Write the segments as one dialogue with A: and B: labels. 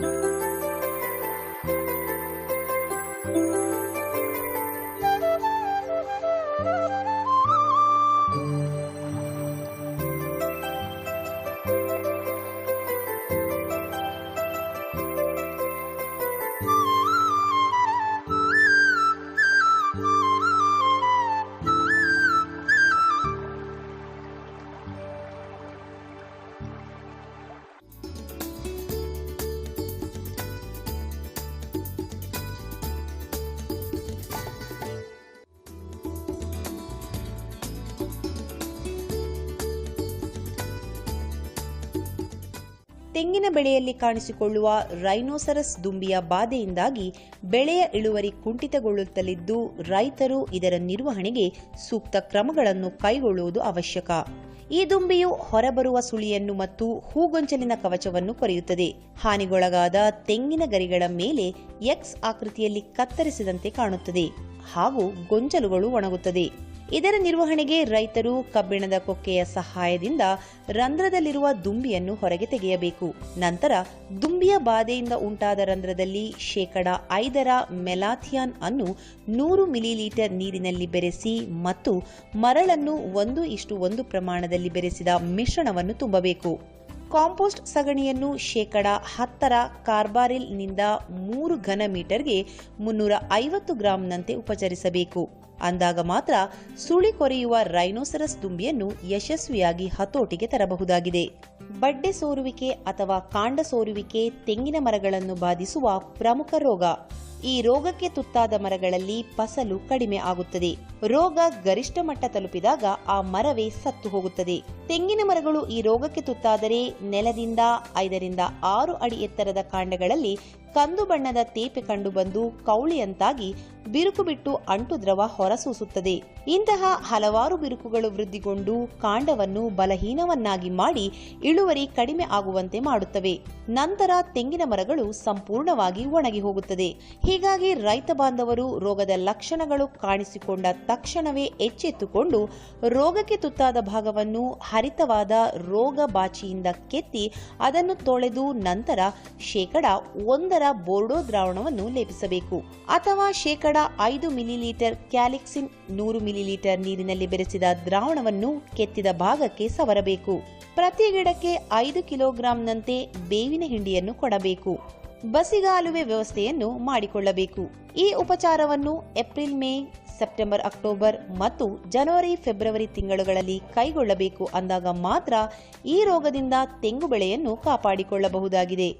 A: ತೆಂಗಿನ ಬೆಳೆಯಲ್ಲಿ ಕಾಣಿಸಿಕೊಳ್ಳುವ ರೈನೋಸರಸ್ ದುಂಬಿಯ ಬಾಧೆಯಿಂದಾಗಿ ಬೆಳೆಯ ಇಳುವರಿ ಕುಂಠಿತಗೊಳ್ಳುತ್ತಲಿದ್ದು, ರೈತರು ಇದರ ನಿರ್ವಹಣೆಗೆ ಸೂಕ್ತ ಕ್ರಮಗಳನ್ನು ಕೈಗೊಳ್ಳುವುದು ಅವಶ್ಯಕ. ಈ ದುಂಬಿಯು ಹೊರಬರುವ ಸುಳಿಯನ್ನು ಮತ್ತು ಹೂಗೊಂಚಲಿನ ಕವಚವನ್ನು ಕೊರೆಯುತ್ತದೆ. ಹಾನಿಗೊಳಗಾದ ತೆಂಗಿನ ಗರಿಗಳ ಮೇಲೆ ಎಕ್ಸ್ ಆಕೃತಿಯಲ್ಲಿ ಕತ್ತರಿಸಿದಂತೆ ಕಾಣುತ್ತದೆ. ಹಾಗೂ ಗೊಂಚಲುಗಳು ಒಣಗುತ್ತದೆ. ಇದರ ನಿರ್ವಹಣೆಗೆ ರೈತರು ಕಬ್ಬಿಣದ ಕೊಕ್ಕೆಯ ಸಹಾಯದಿಂದ ರಂಧ್ರದಲ್ಲಿರುವ ದುಂಬಿಯನ್ನು ಹೊರಗೆ ತೆಗೆಯಬೇಕು. ನಂತರ ದುಂಬಿಯ ಬಾಧೆಯಿಂದ ಉಂಟಾದ ರಂಧ್ರದಲ್ಲಿ ಶೇಕಡ ಐದರ ಮೆಲಾಥಿಯಾನ್ ಅನ್ನು ನೂರು ಮಿಲಿಲೀಟರ್ ನೀರಿನಲ್ಲಿ ಬೆರೆಸಿ ಮತ್ತು ಮರಳನ್ನು ಒಂದು ಇಷ್ಟು ಒಂದು ಪ್ರಮಾಣದಲ್ಲಿ ಬೆರೆಸಿದ ಮಿಶ್ರಣವನ್ನು ತುಂಬಬೇಕು. ಕಾಂಪೋಸ್ಟ್ ಸಗಣಿಯನ್ನು ಶೇಕಡ ಹತ್ತರ ಕಾರ್ಬಾರಿಲ್ನಿಂದ ಮೂರು ಘನ ಮೀಟರ್ಗೆ ಮುನ್ನೂರ ಐವತ್ತು ಗ್ರಾಂನಂತೆ ಉಪಚರಿಸಬೇಕು. ಅಂದಾಗ ಮಾತ್ರ ಸುಳಿ ಕೊರೆಯುವ ರೈನೋಸರಸ್ ದುಂಬಿಯನ್ನು ಯಶಸ್ವಿಯಾಗಿ ಹತೋಟಿಗೆ ತರಬಹುದಾಗಿದೆ. ಬಡ್ಡೆ ಸೋರುವಿಕೆ ಅಥವಾ ಕಾಂಡ ಸೋರುವಿಕೆ ತೆಂಗಿನ ಮರಗಳನ್ನು ಬಾಧಿಸುವ ಪ್ರಮುಖ ರೋಗ. ಈ ರೋಗಕ್ಕೆ ತುತ್ತಾದ ಮರಗಳಲ್ಲಿ ಫಸಲು ಕಡಿಮೆ ಆಗುತ್ತದೆ. ರೋಗ ಗರಿಷ್ಠ ಮಟ್ಟ ತಲುಪಿದಾಗ ಆ ಮರವೇ ಸತ್ತು ಹೋಗುತ್ತದೆ. ತೆಂಗಿನ ಮರಗಳು ಈ ರೋಗಕ್ಕೆ ತುತ್ತಾದರೆ ನೆಲದಿಂದ ಐದರಿಂದ ಆರು ಅಡಿ ಎತ್ತರದ ಕಾಂಡಗಳಲ್ಲಿ ಕಂದು ಬಣ್ಣದ ತೇಪೆ ಕಂಡುಬಂದು ಕೌಳಿಯಂತಾಗಿ ಬಿರುಕು ಬಿಟ್ಟು ಅಂಟು ದ್ರವ ಹೊರಸೂಸುತ್ತದೆ. ಇಂತಹ ಹಲವಾರು ಬಿರುಕುಗಳು ವೃದ್ಧಿಗೊಂಡು ಕಾಂಡವನ್ನು ಬಲಹೀನವನ್ನಾಗಿ ಮಾಡಿ ಇಳುವರಿ ಕಡಿಮೆ ಆಗುವಂತೆ ಮಾಡುತ್ತವೆ. ನಂತರ ತೆಂಗಿನ ಮರಗಳು ಸಂಪೂರ್ಣವಾಗಿ ಒಣಗಿ ಹೋಗುತ್ತದೆ. ಹೀಗಾಗಿ ರೈತ ಬಾಂಧವರು ರೋಗದ ಲಕ್ಷಣಗಳು ಕಾಣಿಸಿಕೊಂಡ ತಕ್ಷಣವೇ ಎಚ್ಚೆತ್ತುಕೊಂಡು ರೋಗಕ್ಕೆ ತುತ್ತಾದ ಭಾಗವನ್ನು ಹರಿತವಾದ ರೋಗ ಬಾಚಿಯಿಂದ ಕೆತ್ತಿ ಅದನ್ನು ತೊಳೆದು ನಂತರ ಶೇಕಡ ಒಂದರ ಬೋರ್ಡೋ ದ್ರಾವಣವನ್ನು ಲೇಪಿಸಬೇಕು. ಅಥವಾ ಶೇಕಡ ಐದು ಮಿಲಿಲೀಟರ್ ಕ್ಯಾಲಿಕ್ಸಿನ್ ನೂರು ಮಿಲಿಲೀಟರ್ ನೀರಿನಲ್ಲಿ ಬೆರೆಸಿದ ದ್ರಾವಣವನ್ನು ಕೆತ್ತಿದ ಭಾಗಕ್ಕೆ ಸವರಬೇಕು. ಪ್ರತಿ ಗಿಡಕ್ಕೆ ಐದು ಕಿಲೋಗ್ರಾಂನಂತೆ ಬೇವಿನ ಹಿಂಡಿಯನ್ನು ಕೊಡಬೇಕು. ಬಸಿಗಾಲುವೆ ವ್ಯವಸ್ಥೆಯನ್ನು ಮಾಡಿಕೊಳ್ಳಬೇಕು. ಈ ಉಪಚಾರವನ್ನು ಏಪ್ರಿಲ್, ಮೇ, ಸೆಪ್ಟೆಂಬರ್, ಅಕ್ಟೋಬರ್ ಮತ್ತು ಜನವರಿ, ಫೆಬ್ರವರಿ ತಿಂಗಳುಗಳಲ್ಲಿ ಕೈಗೊಳ್ಳಬೇಕು ಅಂದಾಗ ಮಾತ್ರ ಈ ರೋಗದಿಂದ ತೆಂಗು ಬೆಳೆಯನ್ನು ಕಾಪಾಡಿಕೊಳ್ಳಬಹುದಾಗಿದೆ.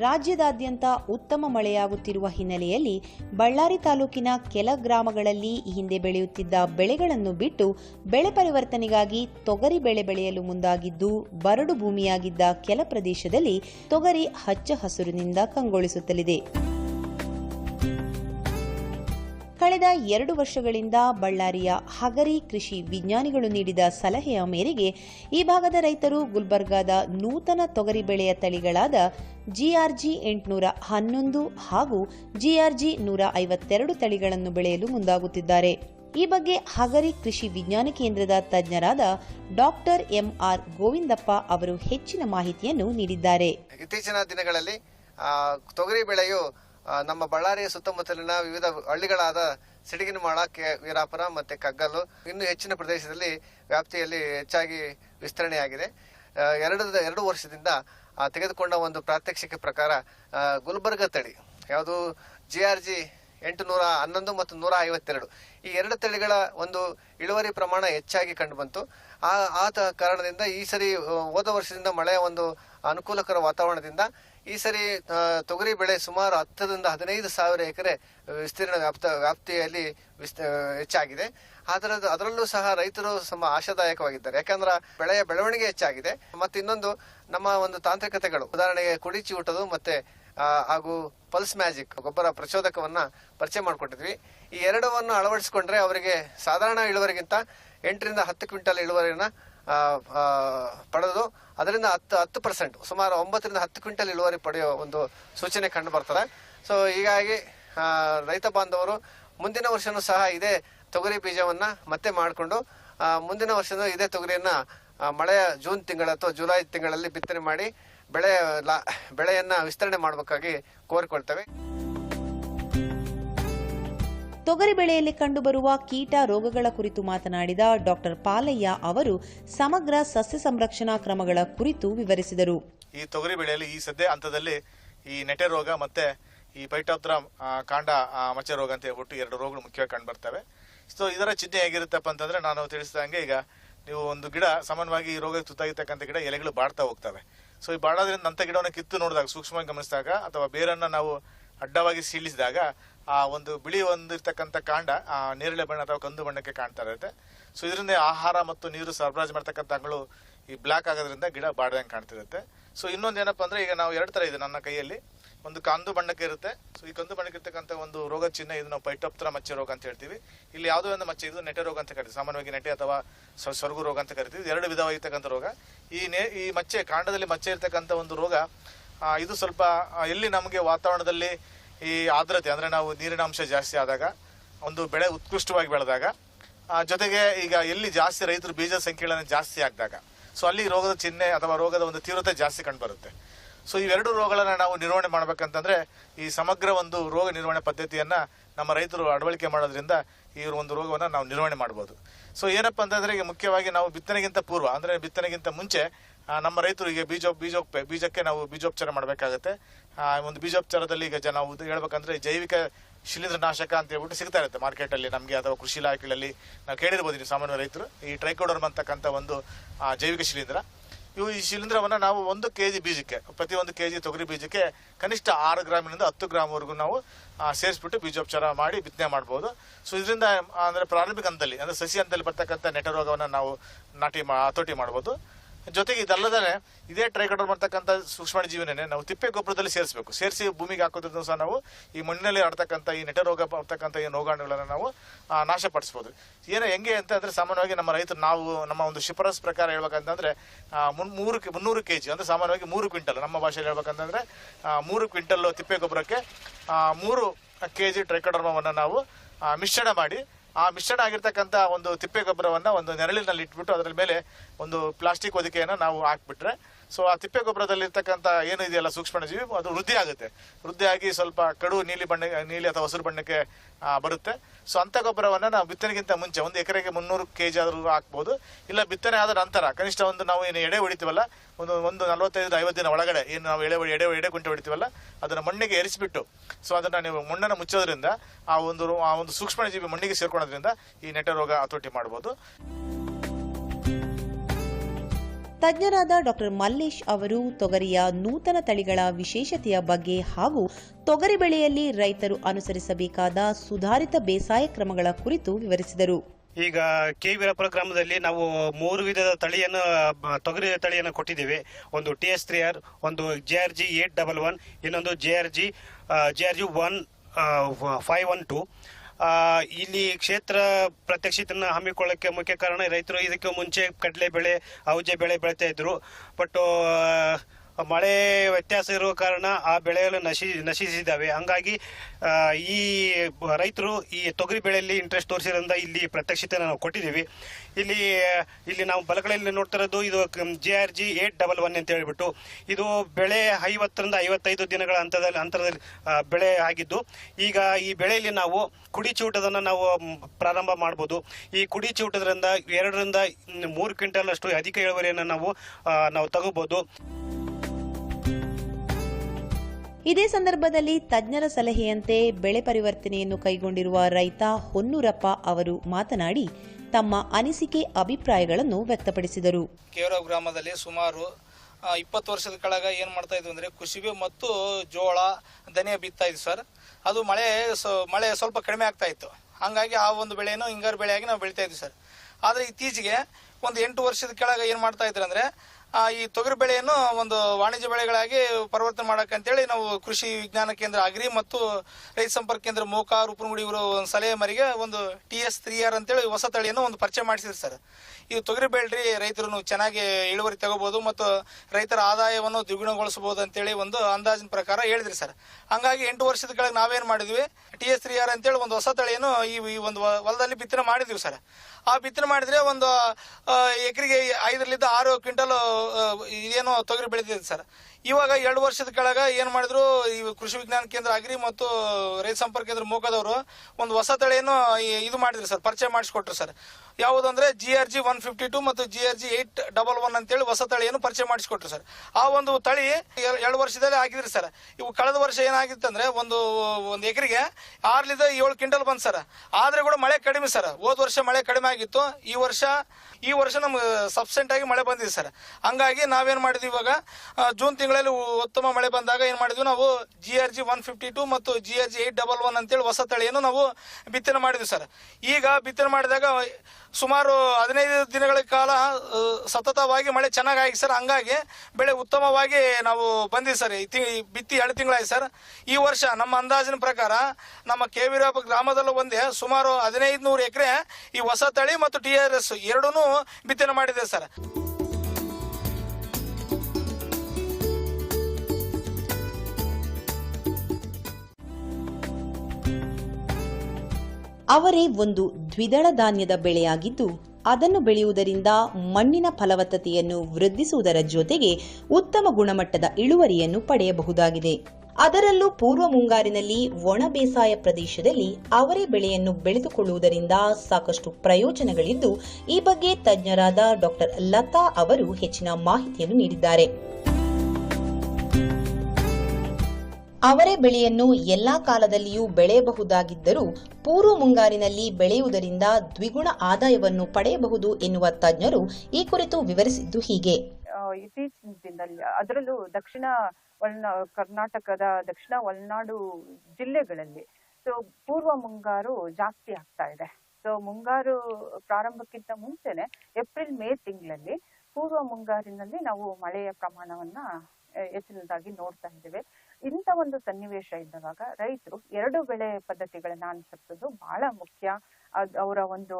A: ರಾಜ್ಯದಾದ್ಯಂತ ಉತ್ತಮ ಮಳೆಯಾಗುತ್ತಿರುವ ಹಿನ್ನೆಲೆಯಲ್ಲಿ ಬಳ್ಳಾರಿ ತಾಲೂಕಿನ ಕೆಲ ಗ್ರಾಮಗಳಲ್ಲಿ ಹಿಂದೆ ಬೆಳೆಯುತ್ತಿದ್ದ ಬೆಳೆಗಳನ್ನು ಬಿಟ್ಟು ಬೆಳೆ ಪರಿವರ್ತನೆಗಾಗಿ ತೊಗರಿ ಬೆಳೆ ಬೆಳೆಯಲು ಮುಂದಾಗಿದ್ದು ಬರಡು ಭೂಮಿಯಾಗಿದ್ದ ಕೆಲ ಪ್ರದೇಶದಲ್ಲಿ ತೊಗರಿ ಹಚ್ಚ ಹಸುರಿನಿಂದ ಕಂಗೊಳಿಸುತ್ತಲಿದೆ. ಕಳೆದ ಎರಡು ವರ್ಷಗಳಿಂದ ಬಳ್ಳಾರಿಯ ಹಗರಿ ಕೃಷಿ ವಿಜ್ಞಾನಿಗಳು ನೀಡಿದ ಸಲಹೆಯ ಮೇರೆಗೆ ಈ ಭಾಗದ ರೈತರು ಗುಲ್ಬರ್ಗಾದ ನೂತನ ತೊಗರಿ ಬೆಳೆಯ ತಳಿಗಳಾದ ಜಿಆರ್ಜಿ ಎಂಟುನೂರ ಹನ್ನೊಂದು ಹಾಗೂ ಜಿಆರ್ಜಿ ನೂರ ಐವತ್ತೆರಡು ತಳಿಗಳನ್ನು ಬೆಳೆಯಲು ಮುಂದಾಗುತ್ತಿದ್ದಾರೆ. ಈ ಬಗ್ಗೆ ಹಗರಿ ಕೃಷಿ ವಿಜ್ಞಾನ ಕೇಂದ್ರದ ತಜ್ಞರಾದ ಡಾಕ್ಟರ್ ಎಂಆರ್ ಗೋವಿಂದಪ್ಪ ಅವರು ಹೆಚ್ಚಿನ ಮಾಹಿತಿಯನ್ನು ನೀಡಿದ್ದಾರೆ.
B: ಇತ್ತೀಚಿನ ದಿನಗಳಲ್ಲಿ ತೊಗರಿ ಬೆಳೆಯು ನಮ್ಮ ಬಳ್ಳಾರಿಯ ಸುತ್ತಮುತ್ತಲಿನ ವಿವಿಧ ಹಳ್ಳಿಗಳಾದ ಸಿಡಿಗಿನಮಾಳ ಕೆ ವೀರಾಪುರ ಮತ್ತೆ ಕಗ್ಗಲ್ಲು ಇನ್ನು ಹೆಚ್ಚಿನ ಪ್ರದೇಶದಲ್ಲಿ ವ್ಯಾಪ್ತಿಯಲ್ಲಿ ಹೆಚ್ಚಾಗಿ ವಿಸ್ತರಣೆಯಾಗಿದೆ. ಎರಡು ಎರಡು ವರ್ಷದಿಂದ ತೆಗೆದುಕೊಂಡ ಒಂದು ಪ್ರಾತ್ಯಕ್ಷಿಕೆ ಪ್ರಕಾರ ಗುಲ್ಬರ್ಗ ತಳಿ, ಯಾವುದು ಜಿ ಆರ್ ಜಿ ಎಂಟು ನೂರ ಹನ್ನೊಂದು ಮತ್ತು ನೂರ ಐವತ್ತೆರಡು. ಈ ಎರಡು ತಳಿಗಳ ಒಂದು ಇಳುವರಿ ಪ್ರಮಾಣ ಹೆಚ್ಚಾಗಿ ಕಂಡುಬಂತು. ಆ ಆ ಕಾರಣದಿಂದ ಈ ಸರಿ ಹೋದ ವರ್ಷದಿಂದ ಮಳೆಯ ಒಂದು ಅನುಕೂಲಕರ ವಾತಾವರಣದಿಂದ ಈ ಸರಿ ತೊಗರಿ ಬೆಳೆ ಸುಮಾರು ಹತ್ತರಿಂದ ಹದಿನೈದು ಸಾವಿರ ಎಕರೆ ವಿಸ್ತೀರ್ಣ ವ್ಯಾಪ್ತ ವ್ಯಾಪ್ತಿಯಲ್ಲಿ ಹೆಚ್ಚಾಗಿದೆ. ಅದರ ಅದರಲ್ಲೂ ಸಹ ರೈತರು ಸಮ ಆಶಾದಾಯಕವಾಗಿದ್ದಾರೆ. ಯಾಕಂದ್ರೆ ಬೆಳೆಯ ಬೆಳವಣಿಗೆ ಹೆಚ್ಚಾಗಿದೆ. ಮತ್ತೆ ಇನ್ನೊಂದು ನಮ್ಮ ಒಂದು ತಾಂತ್ರಿಕತೆಗಳು. ಉದಾಹರಣೆಗೆ ಕುಡಿಚಿ ಊಟದು ಮತ್ತೆ ಹಾಗೂ ಪಲ್ಸ್ ಮ್ಯಾಜಿಕ್ ಗೊಬ್ಬರ ಪ್ರಚೋದಕವನ್ನ ಪರಿಚಯ ಮಾಡಿಕೊಟ್ಟಿದ್ವಿ. ಈ ಎರಡವನ್ನು ಅಳವಡಿಸಿಕೊಂಡ್ರೆ ಅವರಿಗೆ ಸಾಧಾರಣ ಇಳುವರಿಗಿಂತ ಎಂಟರಿಂದ ಹತ್ತು ಕ್ವಿಂಟಲ್ ಆ, ಪಡೆದು ಅದರಿಂದ ಹತ್ತು ಹತ್ತು ಪರ್ಸೆಂಟ್ ಸುಮಾರು ಒಂಬತ್ತರಿಂದ ಹತ್ತು ಕ್ವಿಂಟಲ್ ಇಳುವರಿ ಪಡೆಯೋ ಒಂದು ಸೂಚನೆ ಕಂಡು ಬರ್ತದೆ. ಸೊ ಹೀಗಾಗಿ ರೈತ ಬಾಂಧವರು ಮುಂದಿನ ವರ್ಷನೂ ಸಹ ಇದೇ ತೊಗರಿ ಬೀಜವನ್ನು ಮತ್ತೆ ಮಾಡಿಕೊಂಡು ಮುಂದಿನ ವರ್ಷದ ಇದೇ ತೊಗರಿಯನ್ನು ಮಳೆಯ ಜೂನ್ ತಿಂಗಳ ಅಥವಾ ಜುಲೈ ತಿಂಗಳಲ್ಲಿ ಬಿತ್ತನೆ ಮಾಡಿ ಬೆಳೆ, ಲಾ- ಬೆಳೆಯನ್ನು ವಿಸ್ತರಣೆ ಮಾಡಬೇಕಾಗಿ ಕೋರಿಕೊಳ್ತೇವೆ.
A: ತೊಗರಿ ಬೆಳೆಯಲ್ಲಿ ಕಂಡುಬರುವ ಕೀಟ ರೋಗಗಳ ಕುರಿತು ಮಾತನಾಡಿದ ಡಾಕ್ಟರ್ ಪಾಲಯ್ಯ ಅವರು ಸಮಗ್ರ ಸಸ್ಯ ಸಂರಕ್ಷಣಾ ಕ್ರಮಗಳ ಕುರಿತು ವಿವರಿಸಿದರು.
C: ಈ ತೊಗರಿ ಬೆಳೆಯಲ್ಲಿ ಈ ಸದ್ಯ ಹಂತದಲ್ಲಿ ಈ ನೆಟೆ ರೋಗ ಮತ್ತೆ ಈ ಪೈಟೋತ್ರ ಕಾಂಡ ಮಚ್ಚೆ ರೋಗ ಅಂತ ಹೇಳ್ಬಿಟ್ಟು ಎರಡು ರೋಗಗಳು ಮುಖ್ಯವಾಗಿ ಕಂಡು ಬರ್ತವೆ ಸೊ ಇದರ ಚಿಹ್ನೆ ಹೇಗಿರುತ್ತಪ್ಪ ಅಂತಂದ್ರೆ ನಾನು ತಿಳಿಸಿದಂಗೆ ಈಗ ನೀವು ಒಂದು ಗಿಡ, ಸಾಮಾನ್ಯವಾಗಿ ಈ ರೋಗಕ್ಕೆ ತುತ್ತಾಗಿರ್ತಕ್ಕಂಥ ಗಿಡ ಎಲೆಗಳು ಬಾಡ್ತಾ ಹೋಗ್ತವೆ. ಸೊ ಈ ಬಾಡೋದ್ರಿಂದ ಅಂತ ಗಿಡವನ್ನು ಕಿತ್ತು ನೋಡಿದಾಗ, ಸೂಕ್ಷ್ಮವಾಗಿ ಗಮನಿಸಿದಾಗ ಅಥವಾ ಬೇರನ್ನ ನಾವು ಅಡ್ಡವಾಗಿ ಸೀಳಿಸಿದಾಗ ಆ ಒಂದು ಬಿಳಿ ಒಂದಿರ್ತಕ್ಕಂಥ ಕಾಂಡ, ಆ ನೇರಳೆ ಬಣ್ಣ ಅಥವಾ ಕಂದು ಬಣ್ಣಕ್ಕೆ ಕಾಣ್ತಾ ಇರುತ್ತೆ. ಸೊ ಇದರಿಂದ ಆಹಾರ ಮತ್ತು ನೀರು ಸರಬರಾಜು ಮಾಡ್ತಕ್ಕಂಥ ಅಂಗಳು ಈ ಬ್ಲಾಕ್ ಆಗೋದ್ರಿಂದ ಗಿಡ ಬಾಡ್ದಂಗೆ ಕಾಣ್ತಿರುತ್ತೆ. ಸೊ ಇನ್ನೊಂದು ಏನಪ್ಪಾ ಅಂದ್ರೆ, ಈಗ ನಾವು ಎರಡು ತರ ಇದೆ ನನ್ನ ಕೈಯಲ್ಲಿ. ಒಂದು ಕಂದು ಬಣ್ಣಕ್ಕೆ ಇರುತ್ತೆ. ಸೊ ಈ ಕಂದು ಬಣ್ಣಕ್ಕೆ ಇರ್ತಕ್ಕಂಥ ಒಂದು ರೋಗ ಚಿಹ್ನೆ, ಇದು ನಾವು ಪೈಟೋಪ್ತರ ಮಚ್ಚೆ ರೋಗ ಅಂತ ಹೇಳ್ತೀವಿ. ಇಲ್ಲಿ ಯಾವುದೋ ಒಂದು ಮಚ್ಚೆ, ಇದು ನೆಟೆ ರೋಗ ಅಂತ ಕರಿತೀವಿ. ಸಾಮಾನ್ಯವಾಗಿ ನೆಟೆ ಅಥವಾ ಸೊರಗು ರೋಗ ಅಂತ ಕರಿತೀವಿ. ಎರಡು ವಿಧವಾಗಿರ್ತಕ್ಕಂಥ ರೋಗ. ಈ ನೆ, ಈ ಮಚ್ಚೆ, ಕಾಂಡದಲ್ಲಿ ಮಚ್ಚೆ ಇರ್ತಕ್ಕಂಥ ಒಂದು ರೋಗ ಇದು ಸ್ವಲ್ಪ ಎಲ್ಲಿ ನಮಗೆ ವಾತಾವರಣದಲ್ಲಿ ಈ ಆದ್ರತೆ ಅಂದ್ರೆ ನಾವು ನೀರಿನ ಅಂಶ ಜಾಸ್ತಿ ಆದಾಗ, ಒಂದು ಬೆಳೆ ಉತ್ಕೃಷ್ಟವಾಗಿ ಬೆಳೆದಾಗ ಜೊತೆಗೆ ಈಗ ಎಲ್ಲಿ ಜಾಸ್ತಿ ರೈತರು ಬೀಜ ಸಂಖ್ಯೆಗಳನ್ನು ಜಾಸ್ತಿ ಆಗಿದಾಗ, ಸೊ ಅಲ್ಲಿ ರೋಗದ ಚಿಹ್ನೆ ಅಥವಾ ರೋಗದ ಒಂದು ತೀವ್ರತೆ ಜಾಸ್ತಿ ಕಂಡು ಬರುತ್ತೆ ಸೊ ಇವೆರಡು ರೋಗಗಳನ್ನ ನಾವು ನಿರ್ವಹಣೆ ಮಾಡ್ಬೇಕಂತಂದ್ರೆ, ಈ ಸಮಗ್ರ ಒಂದು ರೋಗ ನಿರ್ವಹಣೆ ಪದ್ಧತಿಯನ್ನ ನಮ್ಮ ರೈತರು ಅಳವಡಿಕೆ ಮಾಡೋದ್ರಿಂದ ಈ ಒಂದು ರೋಗವನ್ನ ನಾವು ನಿರ್ವಹಣೆ ಮಾಡ್ಬೋದು. ಸೊ ಏನಪ್ಪ ಅಂತಂದ್ರೆ, ಈಗ ಮುಖ್ಯವಾಗಿ ನಾವು ಬಿತ್ತನೆಗಿಂತ ಪೂರ್ವ, ಅಂದ್ರೆ ಬಿತ್ತನೆಗಿಂತ ಮುಂಚೆ ನಮ್ಮ ರೈತರು ಈಗ ಬೀಜ, ಬೀಜೋಪ್, ಬೀಜಕ್ಕೆ ನಾವು ಬೀಜೋಪಚಾರ ಮಾಡಬೇಕಾಗತ್ತೆ. ಒಂದು ಬೀಜೋಪಚಾರದಲ್ಲಿ ಈಗ ಜನ ಹೇಳ್ಬೇಕಂದ್ರೆ ಜೈವಿಕ ಶಿಲೀಂಧ್ರನಾಶಕ ಅಂತ ಹೇಳ್ಬಿಟ್ಟು ಸಿಗ್ತಾ ಇರುತ್ತೆ ಮಾರ್ಕೆಟ್ ಅಲ್ಲಿ ನಮಗೆ ಅಥವಾ ಕೃಷಿ ಇಲಾಖೆಗಳಲ್ಲಿ. ನಾವು ಕೇಳಿರ್ಬೋದು ನೀವು ಸಾಮಾನ್ಯ ರೈತರು. ಈ ಟ್ರೈಕೋಡರ್ಮ್ ಅಂತಕ್ಕಂಥ ಒಂದು ಜೈವಿಕ ಶಿಲೀಂಧ್ರ. ಇವು ಈ ಶಿಲೀಂಧ್ರವನ್ನು ನಾವು ಒಂದು ಕೆ ಜಿ ಬೀಜಕ್ಕೆ, ಪ್ರತಿ ಒಂದು ಕೆಜಿ ತೊಗರಿ ಬೀಜಕ್ಕೆ ಕನಿಷ್ಠ ಆರು ಗ್ರಾಮಿನಿಂದ ಹತ್ತು ಗ್ರಾಮ್ವರೆಗೂ ನಾವು ಸೇರಿಸ್ಬಿಟ್ಟು ಬೀಜೋಪಚಾರ ಮಾಡಿ ಬಿತ್ತನೆ ಮಾಡ್ಬೋದು. ಸೊ ಇದರಿಂದ ಅಂದರೆ ಪ್ರಾರಂಭಿಕ ಹಂತದಲ್ಲಿ, ಅಂದರೆ ಸಸಿ ಹಂತದಲ್ಲಿ ಬರ್ತಕ್ಕಂಥ ನೆಟ ರೋಗವನ್ನ ನಾವು ನಾಟಿ ಮಾ ಹತೋಟಿ ಮಾಡ್ಬೋದು. ಜೊತೆಗೆ ಇದಲ್ಲದೇ ಇದೇ ಟ್ರೈಕಡರ್ ಮಾಡ್ತಕ್ಕಂಥ ಸೂಕ್ಷ್ಮ ಜೀವನೇ ನಾವು ತಿಪ್ಪೆ ಗೊಬ್ಬರದಲ್ಲಿ ಸೇರಿಸಬೇಕು. ಸೇರಿಸಿ ಭೂಮಿಗೆ ಹಾಕೋದ್ರಿಂದ ಸಹ ನಾವು ಈ ಮಣ್ಣಿನಲ್ಲಿ ಆಡ್ತಕ್ಕಂಥ ಈ ನೆಟ ರೋಗ ಬರ್ತಕ್ಕಂಥ ಈ ರೋಗಾಣುಗಳನ್ನು ನಾವು ನಾಶಪಡಿಸ್ಬೋದು. ಏನು ಹೆಂಗೆ ಅಂತ ಸಾಮಾನ್ಯವಾಗಿ ನಮ್ಮ ರೈತರು ನಾವು, ನಮ್ಮ ಒಂದು ಶಿಫಾರಸ್ ಪ್ರಕಾರ ಹೇಳ್ಬೇಕಂತಂದ್ರೆ ಮುನ್- ಮೂರು ಮುನ್ನೂರು ಕೆ ಜಿ ಅಂದರೆ ಸಾಮಾನ್ಯವಾಗಿ ಮೂರು ಕ್ವಿಂಟಲ್ ನಮ್ಮ ಭಾಷೆಯಲ್ಲಿ ಹೇಳ್ಬೇಕಂತಂದ್ರೆ ಮೂರು ಕ್ವಿಂಟಲ್ ತಿಪ್ಪೆ ಗೊಬ್ಬರಕ್ಕೆ ಮೂರು ಕೆ ಜಿ ಟ್ರೈಕಡರ್ಮವನ್ನು ನಾವು ಮಿಶ್ರಣ ಮಾಡಿ ಆ ಮಿಶ್ರಣ ಆಗಿರ್ತಕ್ಕಂಥ ಒಂದು ತಿಪ್ಪೆ ಗೊಬ್ಬರವನ್ನು ಒಂದು ನೆರಳಿನಲ್ಲಿ ಇಟ್ಬಿಟ್ಟು ಅದರ ಮೇಲೆ ಒಂದು ಪ್ಲಾಸ್ಟಿಕ್ ಹೊದಿಕೆಯನ್ನು ನಾವು ಹಾಕ್ಬಿಟ್ರೆ ಸೊ ಆ ತಿಪ್ಪೆ ಗೊಬ್ಬರದಲ್ಲಿ ಇರ್ತಕ್ಕಂಥ ಏನು ಇದೆಯಲ್ಲ ಸೂಕ್ಷ್ಮ ಜೀವಿ, ಅದು ವೃದ್ಧಿ ಆಗುತ್ತೆ. ವೃದ್ಧಿ ಆಗಿ ಸ್ವಲ್ಪ ಕಡು ನೀಲಿ ಬಣ್ಣ, ನೀಲಿ ಅಥವಾ ಹಸಿರು ಬಣ್ಣಕ್ಕೆ ಬರುತ್ತೆ. ಸೊ ಅಂತ ಗೊಬ್ಬರವನ್ನ ನಾವು ಬಿತ್ತನೆಗಿಂತ ಮುಂಚೆ ಒಂದು ಎಕರೆಗೆ ಮುನ್ನೂರು ಕೆ ಜಿ ಆದರೂ ಹಾಕ್ಬೋದು. ಇಲ್ಲ ಬಿತ್ತನೆ ಆದ ನಂತರ ಕನಿಷ್ಠ ಒಂದು ನಾವು ಏನು ಎಡೆ ಹೊಡಿತೀವಲ್ಲ, ಒಂದು ಒಂದು ನಲವತ್ತೈದು ಐವತ್ತು ದಿನ ಒಳಗಡೆ ಏನು ನಾವು ಎಳೆ ಎಡೆ ಎಡೆ ಕುಂಟೆ ಹೊಡಿತೀವಲ್ಲ, ಅದನ್ನು ಮಣ್ಣಿಗೆ ಎರಿಸಿಬಿಟ್ಟು ಸೊ ಅದನ್ನ ನೀವು ಮಣ್ಣನ್ನು ಮುಚ್ಚೋದ್ರಿಂದ ಆ ಒಂದು ಆ ಒಂದು ಸೂಕ್ಷ್ಮ ಜೀವಿ ಮಣ್ಣಿಗೆ ಸೇರ್ಕೊಳ್ಳೋದ್ರಿಂದ ಈ ನೆಟ್ಟ ರೋಗ ಹತೋಟಿ ಮಾಡ್ಬೋದು.
A: ತಜ್ಞರಾದ ಡಾಕ್ಟರ್ ಮಲ್ಲೇಶ್ ಅವರು ತೊಗರಿಯ ನೂತನ ತಳಿಗಳ ವಿಶೇಷತೆಯ ಬಗ್ಗೆ ಹಾಗೂ ತೊಗರಿ ಬೆಳೆಯಲ್ಲಿ ರೈತರು ಅನುಸರಿಸಬೇಕಾದ ಸುಧಾರಿತ ಬೇಸಾಯ ಕ್ರಮಗಳ ಕುರಿತು ವಿವರಿಸಿದರು.
D: ಈಗ ಕೆ ವೀರಪುರ ಗ್ರಾಮದಲ್ಲಿ ನಾವು ಮೂರು ವಿಧದ ತಳಿಯನ್ನು, ತೊಗರಿ ತಳಿಯನ್ನು ಕೊಟ್ಟಿದ್ದೇವೆ. ಒಂದು ಟಿ ಎಸ್ ತ್ರೀ ಆರ್, ಒಂದು J R G eight double one, ಇನ್ನೊಂದು J R G J R G one five one two. ಇಲ್ಲಿ ಕ್ಷೇತ್ರ ಪ್ರತ್ಯಕ್ಷತೆಯನ್ನು ಹಮ್ಮಿಕೊಳ್ಳಕ್ಕೆ ಮುಖ್ಯ ಕಾರಣ ರೈತರು ಇದಕ್ಕೆ ಮುಂಚೆ ಕಡಲೆ ಬೆಳೆ ಔಜೆ ಬೆಳೆ ಬೆಳಿತಾ ಇದ್ರು. ಬಟ್ ಮಳೆ ವ್ಯತ್ಯಾಸ ಇರುವ ಕಾರಣ ಆ ಬೆಳೆಗಳು ನಶಿ, ನಶಿಸಿದ್ದಾವೆ. ಹಂಗಾಗಿ ಈ ರೈತರು ಈ ತೊಗರಿ ಬೆಳೆಯಲ್ಲಿ ಇಂಟ್ರೆಸ್ಟ್ ತೋರಿಸಿರೋದ್ರಿಂದ ಇಲ್ಲಿ ಪ್ರತ್ಯಕ್ಷತೆ ನಾವು ಕೊಟ್ಟಿದ್ದೀವಿ. ಇಲ್ಲಿ ಇಲ್ಲಿ ನಾವು ಬಲಗಳಲ್ಲಿ ನೋಡ್ತಾ ಇರೋದು ಇದು J R G eight double one ಅಂತ ಹೇಳಿಬಿಟ್ಟು. ಇದು ಬೆಳೆ ಐವತ್ತರಿಂದ ಐವತ್ತೈದು ದಿನಗಳ ಹಂತದಲ್ಲಿ ಅಂತರದಲ್ಲಿ ಬೆಳೆ ಆಗಿದ್ದು, ಈಗ ಈ ಬೆಳೆಯಲ್ಲಿ ನಾವು ಕುಡಿ ಚೂಟದನ್ನು ನಾವು ಪ್ರಾರಂಭ ಮಾಡ್ಬೋದು. ಈ ಕುಡಿ ಚೂಟದ್ರಿಂದ ಎರಡರಿಂದ ಮೂರು ಕ್ವಿಂಟಲ್ ಅಷ್ಟು ಅಧಿಕ ಇಳುವರಿಯನ್ನು ನಾವು ನಾವು ತಗೋಬಹುದು
A: ಇದೇ ಸಂದರ್ಭದಲ್ಲಿ ತಜ್ಞರ ಸಲಹೆಯಂತೆ ಬೆಳೆ ಪರಿವರ್ತನೆಯನ್ನು ಕೈಗೊಂಡಿರುವ ರೈತ ಹೊನ್ನೂರಪ್ಪ ಅವರು ಮಾತನಾಡಿ, ತಮ್ಮ ಅನಿಸಿಕೆ ಅಭಿಪ್ರಾಯಗಳನ್ನು ವ್ಯಕ್ತಪಡಿಸಿದರು.
E: ಕೇವರ ಗ್ರಾಮದಲ್ಲಿ ಸುಮಾರು ಇಪ್ಪತ್ತು ವರ್ಷದ ಕೆಳಗ ಏನು ಮಾಡ್ತಾ ಇದ್ವಿ ಅಂದರೆ ಕುಸಿಬೆ ಮತ್ತು ಜೋಳ, ಧನಿಯ ಬಿತ್ತಾ ಇದ್ವಿ ಸರ್. ಅದು ಮಳೆ ಮಳೆ ಸ್ವಲ್ಪ ಕಡಿಮೆ ಆಗ್ತಾ ಇತ್ತು. ಹಂಗಾಗಿ ಆ ಒಂದು ಬೆಳೆಯನ್ನು ಹಿಂಗಾರು ಬೆಳೆಯಾಗಿ ನಾವು ಬೆಳಿತಾ ಇದ್ವಿ ಸರ್. ಆದರೆ ಇತ್ತೀಚೆಗೆ ಒಂದು ಎಂಟು ವರ್ಷದ ಕೆಳಗೆ ಏನು ಮಾಡ್ತಾ ಇದ್ರು ಅಂದರೆ ಈ ತೊಗರಿ ಬೆಳೆಯನ್ನು ಒಂದು ವಾಣಿಜ್ಯ ಬೆಳೆಗಳಾಗಿ ಪರಿವರ್ತನೆ ಮಾಡಕ್ಕಂತೇಳಿ ನಾವು ಕೃಷಿ ವಿಜ್ಞಾನ ಕೇಂದ್ರ ಅಗ್ರಿ ಮತ್ತು ರೈತ ಸಂಪರ್ಕ ಕೇಂದ್ರ ಮೋಕಾ, ರೂಪನಗುಡಿ ಇವರು ಒಂದು ಸಲಹೆ ಮರಿಗೆ ಒಂದು ಟಿ ಎಸ್ ತ್ರೀ ಆರ್ ಅಂತೇಳಿ ಹೊಸ ತಳಿಯನ್ನು ಒಂದು ಪರಿಚಯ ಮಾಡಿಸಿದ್ರು ಸರ್. ಈ ತೊಗರಿ ಬೆಳ್ರಿ ರೈತರು ಚೆನ್ನಾಗಿ ಇಳುವರಿ ತಗೋಬಹುದು ಮತ್ತು ರೈತರ ಆದಾಯವನ್ನು ದ್ವಿಗುಣಗೊಳಿಸಬಹುದು ಅಂತೇಳಿ ಒಂದು ಅಂದಾಜಿನ ಪ್ರಕಾರ ಹೇಳಿದ್ರಿ ಸರ್. ಹಂಗಾಗಿ ಎಂಟು ವರ್ಷದ ಕೆಳಗೆ ನಾವೇನ್ ಮಾಡಿದ್ವಿ, ಟಿ ಎಸ್ ತ್ರೀ ಆರ್ ಅಂತೇಳಿ ಒಂದು ಹೊಸ ತಳಿಯನ್ನು ಈ ಒಂದು ಹೊಲದಲ್ಲಿ ಬಿತ್ತನೆ ಮಾಡಿದ್ವಿ ಸರ್. ಆ ಬಿತ್ತನೆ ಮಾಡಿದ್ರೆ ಒಂದು ಎಕರೆಗೆ ಐದರಿಂದ ಆರು ಕ್ವಿಂಟಲ್ ಏನು ತೊಗರಿ ಬೆಳೆದಿದೆ ಸರ್. ಇವಾಗ ಎರಡು ವರ್ಷದ ಕೆಳಗ ಏನ್ ಮಾಡಿದ್ರು, ಈ ಕೃಷಿ ವಿಜ್ಞಾನ ಕೇಂದ್ರ ಅಗ್ರಿ ಮತ್ತು ರೈತ ಸಂಪರ್ಕ ಕೇಂದ್ರ ಮೋಕದವರು ಒಂದು ಹೊಸ ತಳಿಯನ್ನು ಇದು ಮಾಡಿದ್ರು ಸರ್, ಪರಿಚಯ ಮಾಡಿಸ್ಕೊಟ್ರು ಸರ್. ಯಾವುದಂದ್ರೆ G R G one fifty two ಮತ್ತು G R G eight double one ಅಂತೇಳಿ ಹೊಸ ತಳಿಯನ್ನು ಪರಿಚಯ ಮಾಡಿಸ್ಕೊಟ್ರು ಸರ್. ಆ ಒಂದು ತಳಿ ಎರ- ಎರಡು ವರ್ಷದಲ್ಲಿ ಆಗಿದ್ರಿ ಸರ್. ಇವು ಕಳೆದ ವರ್ಷ ಏನಾಗಿತ್ತು ಅಂದ್ರೆ ಒಂದು ಒಂದು ಎಕರೆಗೆ ಆರ್ಲಿಂದ ಏಳು ಕ್ವಿಂಟಲ್ ಬಂದ್ ಸರ್. ಆದ್ರೆ ಕೂಡ ಮಳೆ ಕಡಿಮೆ ಸರ್. ಹೋದ ವರ್ಷ ಮಳೆ ಕಡಿಮೆ ಆಗಿತ್ತು. ಈ ವರ್ಷ ಈ ವರ್ಷ ನಮ್ಗೆ ಸಬ್ಸೆಂಟ್ ಆಗಿ ಮಳೆ ಬಂದಿದೆ ಸರ್. ಹಂಗಾಗಿ ನಾವೇನ್ ಮಾಡಿದ್ವಿ ಇವಾಗ ಜೂನ್ ಜೂನ್ ತಿಂಗಳಲ್ಲಿ ಉತ್ತಮ ಮಳೆ ಬಂದಾಗ ಏನ್ ಮಾಡಿದ್ವಿ ನಾವು G R G one fifty two ಮತ್ತು G R G eight double one ಅಂತೇಳಿ ಹೊಸ ತಳಿಯನ್ನು ನಾವು ಬಿತ್ತನೆ ಮಾಡಿದ್ವಿ ಸರ್. ಈಗ ಬಿತ್ತನೆ ಮಾಡಿದಾಗ ಸುಮಾರು ಹದಿನೈದು ದಿನಗಳ ಕಾಲ ಸತತವಾಗಿ ಮಳೆ ಚೆನ್ನಾಗಿ ಸರ್. ಹಂಗಾಗಿ ಬೆಳೆ ಉತ್ತಮವಾಗಿ ನಾವು ಬಂದಿವಿ ಸರ್. ಈ ತಿ- ಬಿತ್ತಿ ಎರಡು ತಿಂಗಳಾಯ್ತು ಸರ್. ಈ ವರ್ಷ ನಮ್ಮ ಅಂದಾಜಿನ ಪ್ರಕಾರ ನಮ್ಮ ಕೆವಿರಾಪ ಗ್ರಾಮದಲ್ಲೂ ಒಂದೇ ಸುಮಾರು ಹದಿನೈದು ನೂರು ಎಕರೆ ಈ ಹೊಸ ತಳಿ ಮತ್ತು ಟಿ ಆರ್ ಎಸ್ ಎರಡೂ ಬಿತ್ತನೆ ಮಾಡಿದೆ ಸರ್.
A: ಅವರೇ ಒಂದು ದ್ವಿದಳ ಧಾನ್ಯದ ಬೆಳೆಯಾಗಿದ್ದು, ಅದನ್ನು ಬೆಳೆಯುವುದರಿಂದ ಮಣ್ಣಿನ ಫಲವತ್ತತೆಯನ್ನು ವೃದ್ಧಿಸುವುದರ ಜೊತೆಗೆ ಉತ್ತಮ ಗುಣಮಟ್ಟದ ಇಳುವರಿಯನ್ನು ಪಡೆಯಬಹುದಾಗಿದೆ. ಅದರಲ್ಲೂ ಪೂರ್ವ ಮುಂಗಾರಿನಲ್ಲಿ ಒಣ ಬೇಸಾಯ ಪ್ರದೇಶದಲ್ಲಿ ಅವರೇ ಬೆಳೆಯನ್ನು ಬೆಳೆದುಕೊಳ್ಳುವುದರಿಂದ ಸಾಕಷ್ಟು ಪ್ರಯೋಜನಗಳಿದ್ದು, ಈ ಬಗ್ಗೆ ತಜ್ಞರಾದ ಡಾಕ್ಟರ್ ಲತಾ ಅವರು ಹೆಚ್ಚಿನ ಮಾಹಿತಿಯನ್ನು ನೀಡಿದ್ದಾರೆ. ಅವರೇ ಬೆಳೆಯನ್ನು ಎಲ್ಲಾ ಕಾಲದಲ್ಲಿಯೂ ಬೆಳೆಯಬಹುದಾಗಿದ್ದರೂ ಪೂರ್ವ ಮುಂಗಾರಿನಲ್ಲಿ ಬೆಳೆಯುವುದರಿಂದ ದ್ವಿಗುಣ ಆದಾಯವನ್ನು ಪಡೆಯಬಹುದು ಎನ್ನುವ ತಜ್ಞರು ಈ ಕುರಿತು ವಿವರಿಸಿದ್ದು ಹೀಗೆ.
F: ಇತ್ತೀಚಿನ ದಿನದಲ್ಲಿ ಅದರಲ್ಲೂ ದಕ್ಷಿಣ ಕರ್ನಾಟಕದ ದಕ್ಷಿಣ ಒಳನಾಡು ಜಿಲ್ಲೆಗಳಲ್ಲಿ ಸೊ ಪೂರ್ವ ಮುಂಗಾರು ಜಾಸ್ತಿ ಆಗ್ತಾ ಇದೆ. ಸೊ ಮುಂಗಾರು ಪ್ರಾರಂಭಕ್ಕಿಂತ ಮುಂಚೆನೆ ಏಪ್ರಿಲ್, ಮೇ ತಿಂಗಳಲ್ಲಿ ಪೂರ್ವ ಮುಂಗಾರಿನಲ್ಲಿ ನಾವು ಮಳೆಯ ಪ್ರಮಾಣವನ್ನ ಹೆಚ್ಚಿನದಾಗಿ ನೋಡ್ತಾ ಇದ್ದೇವೆ. ಇಂಥ ಒಂದು ಸನ್ನಿವೇಶ ಇದ್ದಾಗ ರೈತರು ಎರಡು ಬೆಳೆ ಪದ್ಧತಿಗಳನ್ನ ಅನುಸರಿಸೋದು ಬಹಳ ಮುಖ್ಯ. ಅದ್ ಅವರ ಒಂದು